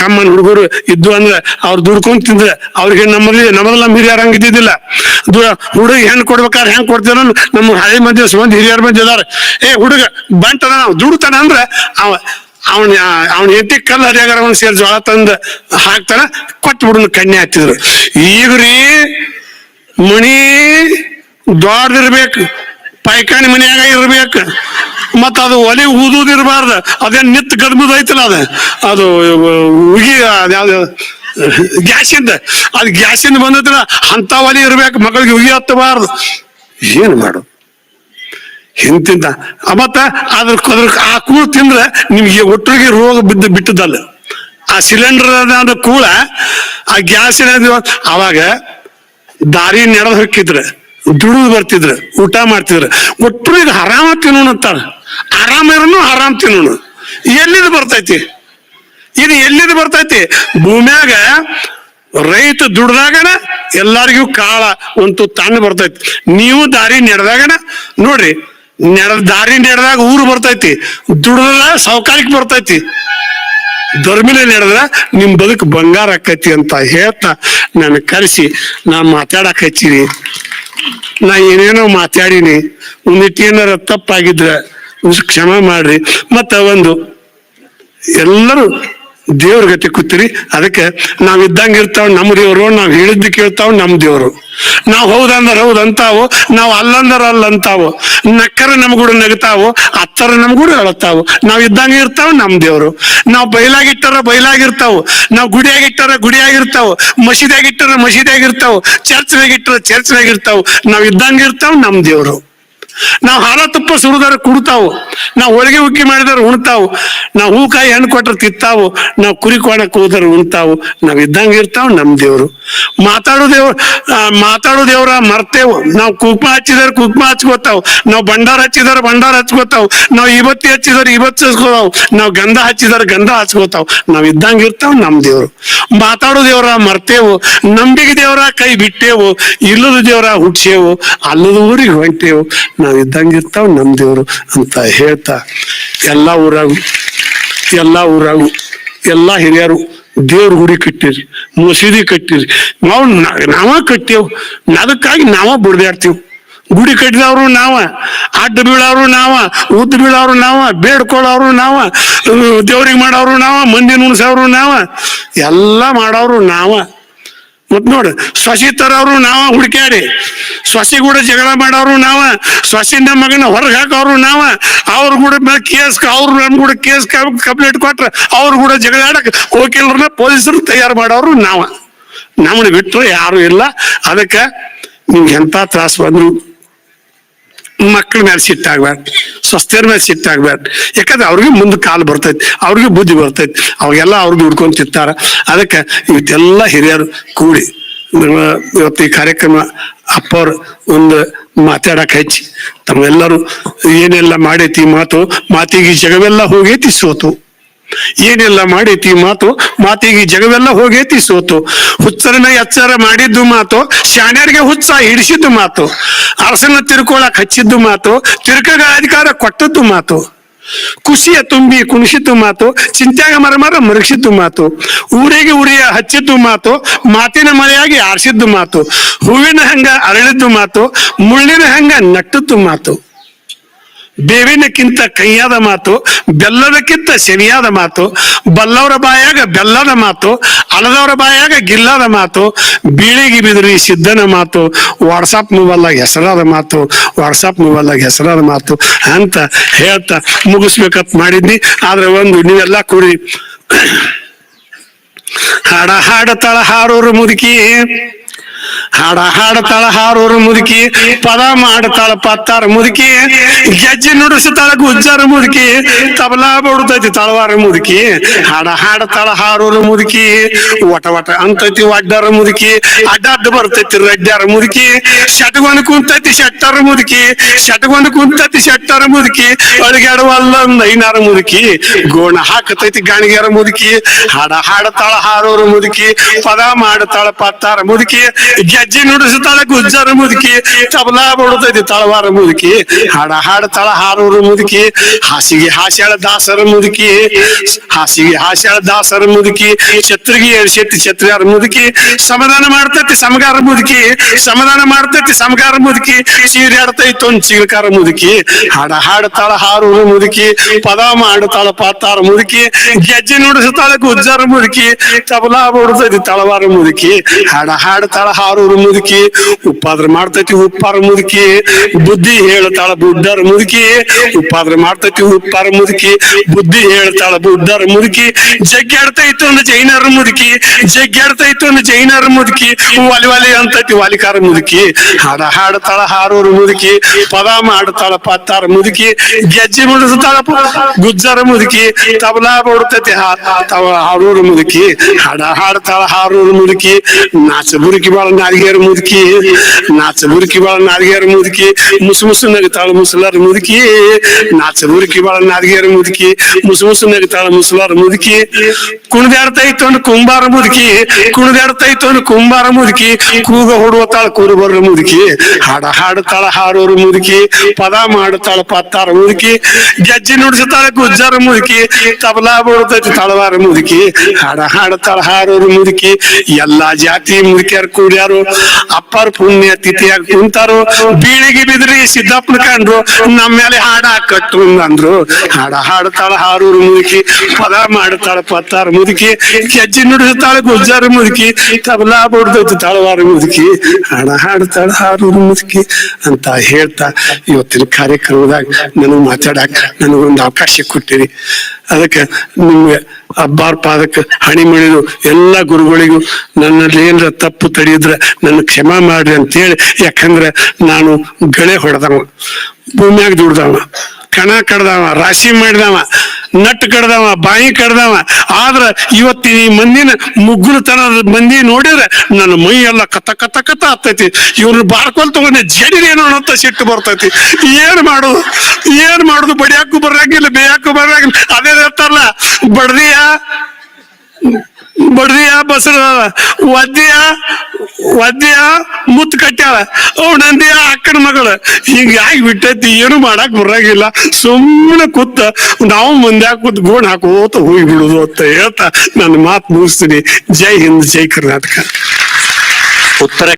ಕಮ್ಮನ್ ಹುಡುಗರು ಇದ್ದು ಅಂದ್ರೆ ಅವ್ರು ದುಡ್ಕೊಂಡ್ ತಿಂದ್ರೆ ಅವ್ರಿಗೆ ನಮ್ಮಲ್ಲಿ, ನಮ್ಮದೆಲ್ಲ ಹಿರಿಯರ್ ಹಂಗ ಇದ್ದಿದ್ದಿಲ್ಲ. ಹುಡುಗ ಹೆಂಗ್ ಕೊಡ್ಬೇಕಾದ್ರೆ ಹೆಂಗ್ ಕೊಡ್ತೀರ ನಮ್ಮ ಹಳೆ ಮಂದಿ ಮಂದಿ ಹಿರಿಯರ ಮಧ್ಯ ಅದಾರ ಏ ಹುಡುಗ ಬಂಟನ ನಾವು ದುಡ್ತಾನ ಅಂದ್ರೆ ಅವ, ಅವನ ಅವನ ಎಟ್ಟಿ ಕಲ್ಲು ಹರಿಯಾಗಾರ ಅವನ್ ಸೇರಿ ಜೋಳ ತಂದು ಹಾಕ್ತಾನ ಕೊಟ್ಟು ಬಿಡುನ ಕಣ್ಣೆ ಹಾಕ್ತಿದ್ರು ಈಗ ರೀ ಮಣಿ ದೊಡ್ಡದಿರ್ಬೇಕು ಪೈಖಾನಿ ಮನೆಯಾಗ ಇರ್ಬೇಕು. ಮತ್ತ ಅದು ಒಲೆ ಊದುದಿರಬಾರ್ದು ಅದೇನ್ ನಿತ್ ಗದ್ಮದ ಐತಲ್ಲ ಅದ. ಅದು, ಉಗಿ ಗ್ಯಾಸಿಂದ. ಅದು ಗ್ಯಾಸಿಂದ ಬಂದೈತಲ್ಲ ಅಂತ ಒಲೆ ಇರ್ಬೇಕು. ಮಗಳಿಗೆ ಉಗಿ ಹತ್ತಬಾರ್ದು. ಏನ್ ಮಾಡು? ಹಿಂತಿಂದ. ಮತ್ತ ಅದ್ರ ಕದ್ರ ಆ ಕೂಳು ತಿಂದ್ರೆ ನಿಮ್ಗೆ ಒಟ್ಟಿಗೆ ರೋಗ ಬಿದ್ದು ಬಿಟ್ಟದಲ್ಲ. ಆ ಸಿಲಿಂಡರ್ ಕೂಳ, ಆ ಗ್ಯಾಸಿನ ಅವಾಗ ದಾರಿ ನಡೆದು ಹೊಕ್ಕಿದ್ರ. ದುಡಿದು ಬರ್ತಿದ್ರು, ಊಟ ಮಾಡ್ತಿದ್ರು. ಒಟ್ಟರು ಈಗ ಆರಾಮ ತಿನ್ನೋಣ ಅಂತಾರ ಆರಾಮ ಇರೋನು ಆರಾಮ ತಿನ್ನೋಣ. ಎಲ್ಲಿದ್ ಬರ್ತೈತಿ? ಇದು ಎಲ್ಲಿದ್ ಬರ್ತೈತಿ? ಭೂಮ್ಯಾಗ ರೈತ ದುಡ್ದಾಗನ ಎಲ್ಲಾರಿಗೂ ಕಾಳ ಒಂದು ತಣ್ಣ ಬರ್ತೈತಿ. ನೀವು ದಾರಿ ನೆಡ್ದಾಗನ, ನೋಡ್ರಿ, ನೆಡ ದಾರಿ ನೆಡ್ದಾಗ ಊರು ಬರ್ತೈತಿ. ದುಡ್ದ ಸಾವುಕಾರಿಕ್ ಬರ್ತೈತಿ. ಧರ್ಮಿನ ನಡೆದ್ರ ನಿಮ್ ಬದುಕು ಬಂಗಾರ ಆಕೈತಿ ಅಂತ ಹೇಳ್ತಾ ನನ್ನ ಕರೆಸಿ ನಾ ಮಾತಾಡಕ್ ಹಚ್ಚಿನಿ. ನಾ ಏನೇನೋ ಮಾತಾಡೀನಿ ಒಂದಿಟ್ಟು ಏನಾರ ತಪ್ಪಾಗಿದ್ರೆ ಕ್ಷಮೆ ಮಾಡ್ರಿ. ಮತ್ತ ಒಂದು ಎಲ್ಲರೂ ದೇವ್ರ ಗತಿ ಕೂತಿರಿ. ಅದಕ್ಕೆ ನಾವ್ ಇದ್ದಂಗ ಇರ್ತಾವ ನಮ್ಮ ದೇವ್ರು, ನಾವ್ ಹೇಳಿದ್ದು ಕೇಳ್ತಾವ, ನಮ್ ದೇವ್ರು. ನಾವ್ ಹೌದಂದ್ರ ಹೌದ್ ಅಂತಾವು ನಾವ್ ಅಲ್ಲಂದ್ರ ಅಲ್ಲ ಅಂತಾವು ನಕ್ಕರ ನಮ್ಗೂಡ ನಗತಾವು, ಅತ್ತರ ನಮ್ಗೂಡ ಅಳತಾವು, ನಾವ್ ಇದ್ದಂಗ ಇರ್ತಾವ, ನಮ್ ದೇವ್ರು. ನಾವ್ ಬೈಲಾಗಿಟ್ಟಾರ ಬೈಲಾಗಿರ್ತಾವು ನಾವ್ ಗುಡಿಯಾಗಿಟ್ಟಾರ ಗುಡಿಯಾಗಿರ್ತಾವು, ಮಸೀದಿಯಾಗಿಟ್ಟಾರ ಮಸೀದಿಯಾಗಿರ್ತಾವು ಚರ್ಚ್ನಾಗಿಟ್ಟಾರ ಚರ್ಚ್ನಾಗಿರ್ತಾವು ನಾವ್ ಇದ್ದಂಗ ಇರ್ತಾವ, ನಮ್ ದೇವ್ರು. ನಾವ್ ಹಾಲ ತುಪ್ಪ ಸುರಿದಾರ ಕುಡ್ತಾವು ನಾವ್ ಹೋಳಿಗೆ ಉಕ್ಕಿ ಮಾಡಿದಾರ ಉಣ್ತಾವು ನಾವ್ ಹೂಕಾಯಿ ಹಣ್ಣು ಕೊಟ್ರ ತಿತ್ತಾವು ನಾವ್ ಕುರಿ ಕೋಣಕ್ಕೆ ಹೋದ್ರ ಉಣ್ತಾವು. ನಾವ್ ಇದ್ದಂಗೆ ಇರ್ತಾವ ನಮ್ ದೇವ್ರು. ಮಾತಾಡೋ ದೇವ್ರ ಮಾತಾಡೋ ದೇವ್ರ ಮರ್ತೇವು. ನಾವ್ ಕುಕ್ಮ ಹಚ್ಚಿದಾರ ಕುಕ್ಮ ಹಚ್ಕೋತಾವ್. ನಾವ್ ಭಂಡಾರ ಹಚ್ಚಿದಾರ ಭಂಡಾರ ಹಚ್ಕೋತಾವ್. ನಾವ್ ಇವತ್ತಿ ಹಚ್ಚಿದಾರ ಇವತ್ತು ಹಚ್ಕೋತಾವ್. ನಾವ್ ಗಂಧ ಹಚ್ಚಿದಾರ ಗಂಧ ಹಚ್ಕೋತಾವ್. ನಾವ್ ಇದ್ದಂಗೆ ಇರ್ತಾವ ನಮ್ ದೇವ್ರು. ಮಾತಾಡೋ ದೇವ್ರ ಮರ್ತೇವು. ನಂಬಿಕೆ ದೇವ್ರ ಕೈ ಬಿಟ್ಟೇವು. ಇಲ್ಲದ ದೇವ್ರ ಹುಟ್ಸೇವು. ಅಲ್ಲದ ಊರಿಗೆ ಹೊಂಟೇವು. ನಾವ್ ಇದ್ದಂಗೆ ಇರ್ತಾವ, ನಮ್ ದೇವ್ರು ಅಂತ ಹೇಳ್ತಾ ಎಲ್ಲಾ ಊರಾಗು ಎಲ್ಲಾ ಊರಾಗು, ಎಲ್ಲಾ ಹಿರಿಯರು ದೇವ್ರ ಗುಡಿ ಕಟ್ಟಿರಿ, ಮಸೀದಿ ಕಟ್ಟಿರಿ. ನಾವು ನಾವ ಕಟ್ಟೇವು, ಅದಕ್ಕಾಗಿ ನಾವ ಬುಡ್ದಾಡ್ತೀವಿ. ಗುಡಿ ಕಟ್ಟಿದವ್ರು ನಾವ ಅಡ್ಡ ಬೀಳೋರು ನಾವ ಉದ್ದ ಬೀಳೋರು ನಾವ ಬೇಡ್ಕೊಳ್ಳೋರು ನಾವ, ದೇವ್ರಿಗೆ ಮಾಡೋರು ನಾವ, ಮಂದಿ ನುಣಸವ್ರು ನಾವ, ಎಲ್ಲ ಮಾಡೋರು ನಾವ. ಮತ್ ನೋಡು, ಸೊಸಿ ತರೋರು ನಾವ ಹುಡುಕ್ಯಾಡಿ. ಸೊಸಿ ಕೂಡ ಜಗಳ ಮಾಡೋರು ನಾವ, ಸೊಸಿನ ಮಗನ ಹೊರಗೆ ಹಾಕೋರು ನಾವ, ಅವ್ರ ಕೂಡ ಕೇಸ್ ಅವ್ರು ನಮ್ ಕೂಡ ಕೇಸ್ ಕಂಪ್ಲೇಂಟ್ ಕೊಟ್ರ ಅವ್ರ ಕೂಡ ಜಗಳ ಆಡಕ್ ವಕೀಲರನ್ನ ಪೊಲೀಸರು ತಯಾರು ಮಾಡೋರು ನಾವ. ನಮ್ಮನ್ನ ಬಿಟ್ಟರು ಯಾರು ಇಲ್ಲ. ಅದಕ್ಕೆ ನಿಮ್ಗೆ ಎಂತ ತ್ರಾಸ ಬಂದ್ರು? ಮಕ್ಕಳ ಮೇಲೆ ಸಿಟ್ಟಾಗ್ಬಾರ್ದು ಸ್ವಸ್ಥರ ಮೇಲೆ ಸಿಟ್ಟಾಗ್ಬಾರ್ದು ಯಾಕಂದ್ರೆ ಅವ್ರಿಗೆ ಮುಂದೆ ಕಾಲು ಬರ್ತೈತಿ, ಅವ್ರಿಗೆ ಬುದ್ಧಿ ಬರ್ತೈತಿ, ಅವಾಗೆಲ್ಲ ಅವ್ರು ದುಡ್ಕೊಂಡ್ ತಿಂತಾರ. ಅದಕ್ಕೆ ಇವತ್ತೆಲ್ಲ ಹಿರಿಯರು ಕೂಡಿ ಇವತ್ತು ಈ ಕಾರ್ಯಕ್ರಮ ಅಪ್ಪವ್ರು ಒಂದು ಮಾತಾಡಕ್ ಹಚ್ಚಿ, ತಮ್ಮೆಲ್ಲರೂ ಏನೆಲ್ಲ ಮಾಡೈತಿ ಮಾತು, ಮಾತಿಗೆ ಜಗವೆಲ್ಲ ಹೋಗೈತಿ ಸೋತು. ಏನೆಲ್ಲ ಮಾಡೈತಿ ಮಾತು? ಮಾತಿಗೆ ಜಗವೆಲ್ಲ ಹೋಗೈತಿ ಸೋತು. ಹುಚ್ಚರನ್ನ ಎಚ್ಚರ ಮಾಡಿದ್ದು ಮಾತು, ಶಾಣ್ಯರಿಗೆ ಹುಚ್ಚ ಹಿಡಿಸಿದ್ದು ಮಾತು. ಅರಸನ ತಿರ್ಕೊಳಕ್ ಹಚ್ಚಿದ್ದು ಮಾತು, ತಿರ್ಕಗ ಅಧಿಕಾರ ಕೊಟ್ಟದ್ದು ಮಾತು. ಖುಷಿಯ ತುಂಬಿ ಕುಣಿಸಿದ್ದು ಮಾತು, ಚಿಂತ್ಯಾಗ ಮರಮರ ಮರಗಿಸಿದ್ದು ಮಾತು. ಊರಿಗೆ ಉರಿಯ ಹಚ್ಚಿದ್ದು ಮಾತು, ಮಾತಿನ ಮಳೆಯಾಗಿ ಆರಿಸಿದ್ದು ಮಾತು. ಹೂವಿನ ಹಂಗ ಅರಳಿದ್ದು ಮಾತು, ಮುಳ್ಳಿನ ಹಂಗ ನಟ್ಟದ್ದು ಮಾತು. ಬೇವಿನಕ್ಕಿಂತ ಕೈಯಾದ ಮಾತು, ಬೆಲ್ಲದಕ್ಕಿಂತ ಸೆವಿಯಾದ ಮಾತು, ಬಲ್ಲವರ ಬಾಯಾಗ ಬೆಲ್ಲದ ಮಾತು, ಅಲದವರ ಬಾಯಾಗ ಗಿಲ್ಲದ ಮಾತು, ಬೀಳಿಗೆ ಬಿದ್ರಿ ಸಿದ್ಧನ ಮಾತು ವಾಟ್ಸಪ್ ಮೊಬೈಲ್ದಾಗ ಹೆಸರಾದ ಮಾತು ವಾಟ್ಸಪ್ ಮೊಬೈಲ್ದಾಗ ಹೆಸರಾದ ಮಾತು ಅಂತ ಹೇಳ್ತಾ ಮುಗಿಸ್ಬೇಕಂತ ಮಾಡಿದ್ನಿ. ಆದ್ರೆ ಒಂದು ನೀವೆಲ್ಲ ಕೂಡಿ. ಹಾಡ ಹಾಡತಾಳ ಹಾರೋರು ಮುದುಕಿ. ಹಾಡ ಹಾಡತಾಳ ಹಾರೋರು ಮುದುಕಿ, ಪದ ಮಾಡ್ತಾಳ ಪತ್ತಾರ ಮುದುಕಿ, ಗೆಜ್ಜೆ ನುಡಿಸ್ತಾಳ ಗುಜ್ಜಾರ ಮುದುಕಿ, ತಬಲಾ ಬಡತೈತಿ ತಳವಾರ ಮುದುಕಿ, ಹಾಡ ಹಾಡತಾಳ ಹಾರೋರು ಮುದುಕಿ ಒಟ ಒಟ ಅಂತೈತಿ ವಡ್ಡಾರ ಮುದುಕಿ ಅಡ್ಡಾಡ್ ಬರ್ತೈತಿ ರಡ್ಡಾರ ಮುದುಕಿ, ಶಟ್ಗೊಂಡ್ ಕುಂತೈತಿ ಶೆಟ್ಟಾರ ಮುದುಕಿ, ಶಟ್ಗೊಂಡ್ ಕುಂತೈತಿ ಶೆಟ್ಟಾರ ಮುದುಕಿ ಅಳಿಗಾಡುವಲ್ಲ ನೈನಾರ ಮುದುಕಿ, ಗೋಣ ಹಾಕತೈತಿ ಗಾಣಿಗ್ಯಾರ ಮುದುಕಿ, ಹಾಡ ಹಾಡತಾಳ ಹಾರೋರು ಮುದುಕಿ, ಪದ ಮಾಡತಾಳ ಪತ್ತಾರ ಮುದುಕಿ ಗೆಜ್ಜೆ ನುಡಿಸುತ್ತಾಳೆ, ಗುಜ್ಜರ ಮುದುಕಿ, ತಬಲಾ ಬಡತೈತಿ, ತಳವಾರ ಮುದುಕಿ, ಹಾಡ ತಳ ಹಾರೋರು ಮುದುಕಿ, ಹಾಸಿಗೆ ಹಾಸ್ಯಾಳ ದಾಸರ ಮುದುಕಿ, ಹಾಸಿಗೆ ಹಾಸ್ಯಾಳ ದಾಸರ ಮುದುಕಿ ಛತ್ರಿಗೆ ಶೆಟ್ಟಿ ಛತ್ರಿಯಾರ ಮುದುಕಿ, ಸಮಾಧಾನ ಮಾಡ್ತೈತಿ ಸಮಗಾರ ಮುದುಕಿ, ಸಮಾಧಾನ ಮಾಡ್ತೈತಿ ಸಮಗಾರ ಮುದುಕಿ ಚೀರಾಡ್ತೈತಿ ಒಂದ್ ಚಿಗಕಾರ ಮುದುಕಿ, ಹಾಡ ಹಾಡತಾಳ ಹಾರೂರು ಮುದುಕಿ, ಪದ ಮಾಡ್ತಾಳ ಪಾತಾರ ಮುದುಕಿ, ಗೆಜ್ಜೆ ನುಡಿಸುತ್ತಾಳೆ, ಗುಜ್ಜರ ಮುದುಕಿ, ತಬಲಾ ಬಡ್ತೈತಿ, ತಳವಾರ ಮುದುಕಿ ಹಾಡ ತಳ ಹಾರೂರು ಮುದುಕಿ, ಉಪ್ಪಾದ್ರ ಮಾಡ್ತೈತಿ ಉಪ್ಪಾರ ಮುದುಕಿ, ಬುದ್ಧಿ ಹೇಳ್ತಾಳ ಬುಡ್ಡರ ಮುದುಕಿ, ಉಪ್ಪಾದ್ರ ಮಾಡ್ತೈತಿ ಉಪ್ಪಾರ ಮುದುಕಿ, ಬುದ್ಧಿ ಹೇಳ್ತಾಳ ಬುಡ್ಡರ ಮುದುಕಿ ಜಗ್ಗಾಡ್ತೈತು ಅಂದ್ರೆ ಜೈನರ ಮುದುಕಿ ಜಗ್ಗಾಡ್ತೈತು ಅಂದ್ರೆ ಜೈನರ ಮುದುಕಿ, ವಾಲಿ ವಾಲಿ ಅಂತೈತಿ ವಾಲಿಕಾರ ಮುದುಕಿ, ಹಾಡ ಹಾಡ್ತಾಳ ಹಾರೋರ ಮುದುಕಿ, ಪದ ಮಾಡ್ತಾಳ ಪತ್ತಾರ ಮುದುಕಿ, ಗೆಜ್ಜೆ ಮುಡಿಸ್ತಾಳ ಗುಜ್ಜರ ಮುದುಕಿ, ತಬಲಾ ಬಡ್ತೈತಿ ಹಾರೋರ ಮುದುಕಿ, ಹಾಡ ಹಾಡ್ತಾಳ ಹಾರೋರ ಮುದುಕಿ, ನಾಚ ಬುರುಕಿ ಬಾಳ ನಾಲ್ಗೆ ನಾದಿಗೆರ ಮುದುಕಿ ನಾಚ ಬುರುಕಿ ಬಾಳ ನಾದಿಗೆರ ಮುದುಕಿ, ಮುಸು ಮುಸು ನಗತಾಳ ಮುಸಲಾರ ಮುದುಕಿ ನಾಚ ಬುರುಕಿ ಬಾಳ ನಾದಿಗೆರ ಮುದುಕಿ, ಮುಸು ಮುಸು ನಗತಾಳ ಮುಸಲಾರ ಮುದುಕಿ ಕುಣಿದಾಡ್ತಾ ಇತ್ತು ಒಂದು ಕುಂಬಾರ ಮುದುಕಿ ಕುಣಿದಾಡ್ತಾ ಇತ್ತು ಒಂದು ಕುಂಬಾರ ಮುದುಕಿ, ಕೂಗ ಹೊಡುವತಾಳ ಕುರುಬರ ಮುದುಕಿ, ಹಾಡ ಹಾಡುತ್ತಾಳ ಹಾರೋರು ಮುದುಕಿ, ಪದ ಮಾಡುತ್ತಾಳ ಪತ್ತಾರ ಮುದುಕಿ, ಗೆಜ್ಜೆ ನುಡಿಸುತ್ತಾಳ ಗುಜ್ಜರ ಮುದುಕಿ, ತಬಲಾ ಬರುತ್ತೈತಿ ತಳವಾರ ಮುದುಕಿ, ಹಾಡ ಹಾಡುತ್ತಾಳ ಹಾರೋರು ಮುದುಕಿ, ಎಲ್ಲಾ ಜಾತಿ ಮುದುಕಿಯರು ಕೂಡ್ಯಾರು ಅಪ್ಪರ ಪುಣ್ಯ ತಿಥಿಯಾಗಿ ಕುಂತಾರು, ಬೀಳಿಗೆ ಬಿದ್ರಿ ಸಿದ್ದಪ್ಪನ ಕಂಡ್ರು ನಮ್ಮ ಮೇಲೆ ಹಾಡ ಕಟ್ಟು ಅಂದ್ರು. ಹಾಡ ಹಾಡ್ತಾಳ ಹಾರೂರು ಮುದುಕಿ, ಪದ ಮಾಡ್ತಾಳ ಪತ್ತಾರ ಮುದುಕಿ ಗೆಜ್ಜೆ ನುಡಿಸುತ್ತಾಳ ಗುಜ್ಜಾರ ಮುದುಕಿ, ತಬಲಾ ಬಡ್ದೈತಿ ತಳವಾರ ಮುದುಕಿ, ಹಾಡ ಹಾಡ್ತಾಳ ಹಾರೂರು ಮುದುಕಿ ಅಂತ ಹೇಳ್ತಾ ಇವತ್ತಿನ ಕಾರ್ಯಕ್ರಮದಾಗ ನನಗ್ ಮಾತಾಡಕ್ ನನಗೊಂದು ಅವಕಾಶ ಕೊಟ್ಟಿರಿ. ಅದಕ್ಕೆ ನಿಮ್ಗೆ ಅಬ್ಬಾರ್ ಪಾದಕ್ಕೆ ಹಣಿ ಎಲ್ಲ ಗುರುಗಳಿಗೂ ನನ್ನಲ್ಲಿ ಏನರ ತಪ್ಪು ತಡೆಯಿದ್ರೆ ನನ್ನ ಕ್ಷಮಾ ಮಾಡ್ರಿ ಅಂತೇಳಿ. ಯಾಕಂದ್ರೆ ನಾನು ಗಳೆ ಹೊಡೆದವ, ಭೂಮಿಯಾಗ ದುಡ್ದವ, ಕಣ ಕಡ್ದವ, ರಾಶಿ ಮಾಡಿದವ. ನಟ್ ಕಡ್ದವ, ಬಾಯಿ ಕಡ್ದವ. ಆದ್ರ ಇವತ್ತಿನ ಈ ಮಂದಿನ ಮುಗ್ಗುಲತನದ ಮಂದಿ ನೋಡಿದ್ರೆ ನನ್ನ ಮೈ ಎಲ್ಲ ಕತ ಕತ ಕತ ಆಗ್ತೈತಿ. ಇವ್ರನ್ನ ಬಾರ್ಕೊಲ್ ತಗೊಂಡೆ ಏನೋ ಅಂತ ಸಿಟ್ಟು ಬರ್ತೈತಿ. ಏನ್ ಮಾಡುದು? ಏನ್ ಮಾಡುದು? ಬಡಿಯಾಕು ಬರಂಗಿಲ್ಲ ಬೇಯಾಕು ಬರಂಗಿಲ್ಲ ಅದೇ ಹೇಳ್ತಾರಲ್ಲ, ಬಡ್ದಿಯ? ಬಡ್ದಿಯ ಬಸರ ಒದ್ದಿಯ ಒದ್ದಿಯ, ಮುತ್ತು ಕಟ್ಟ್ಯಾಳ. ಅವನಂದಿಯ ಅಕ್ಕನ ಮಗಳು. ಹಿಂಗಾಗಿ ಬಿಟ್ಟೈತಿ, ಏನು ಮಾಡಕ್ ಬರಂಗಿಲ್ಲ. ಸುಮ್ಮನೆ ಕೂತ ನಾವು ಮುಂದೆ ಕೂತ್ ಗೋಣ್ ಹಾಕೋತ ಹೋಗಿ ಬಿಡುದು ಅಂತ ಹೇಳ್ತಾ ನನ್ನ ಮಾತು ಮುಗಿಸ್ತೀನಿ. ಜೈ ಹಿಂದ್, ಜೈ ಕರ್ನಾಟಕ. ಉತ್ತರ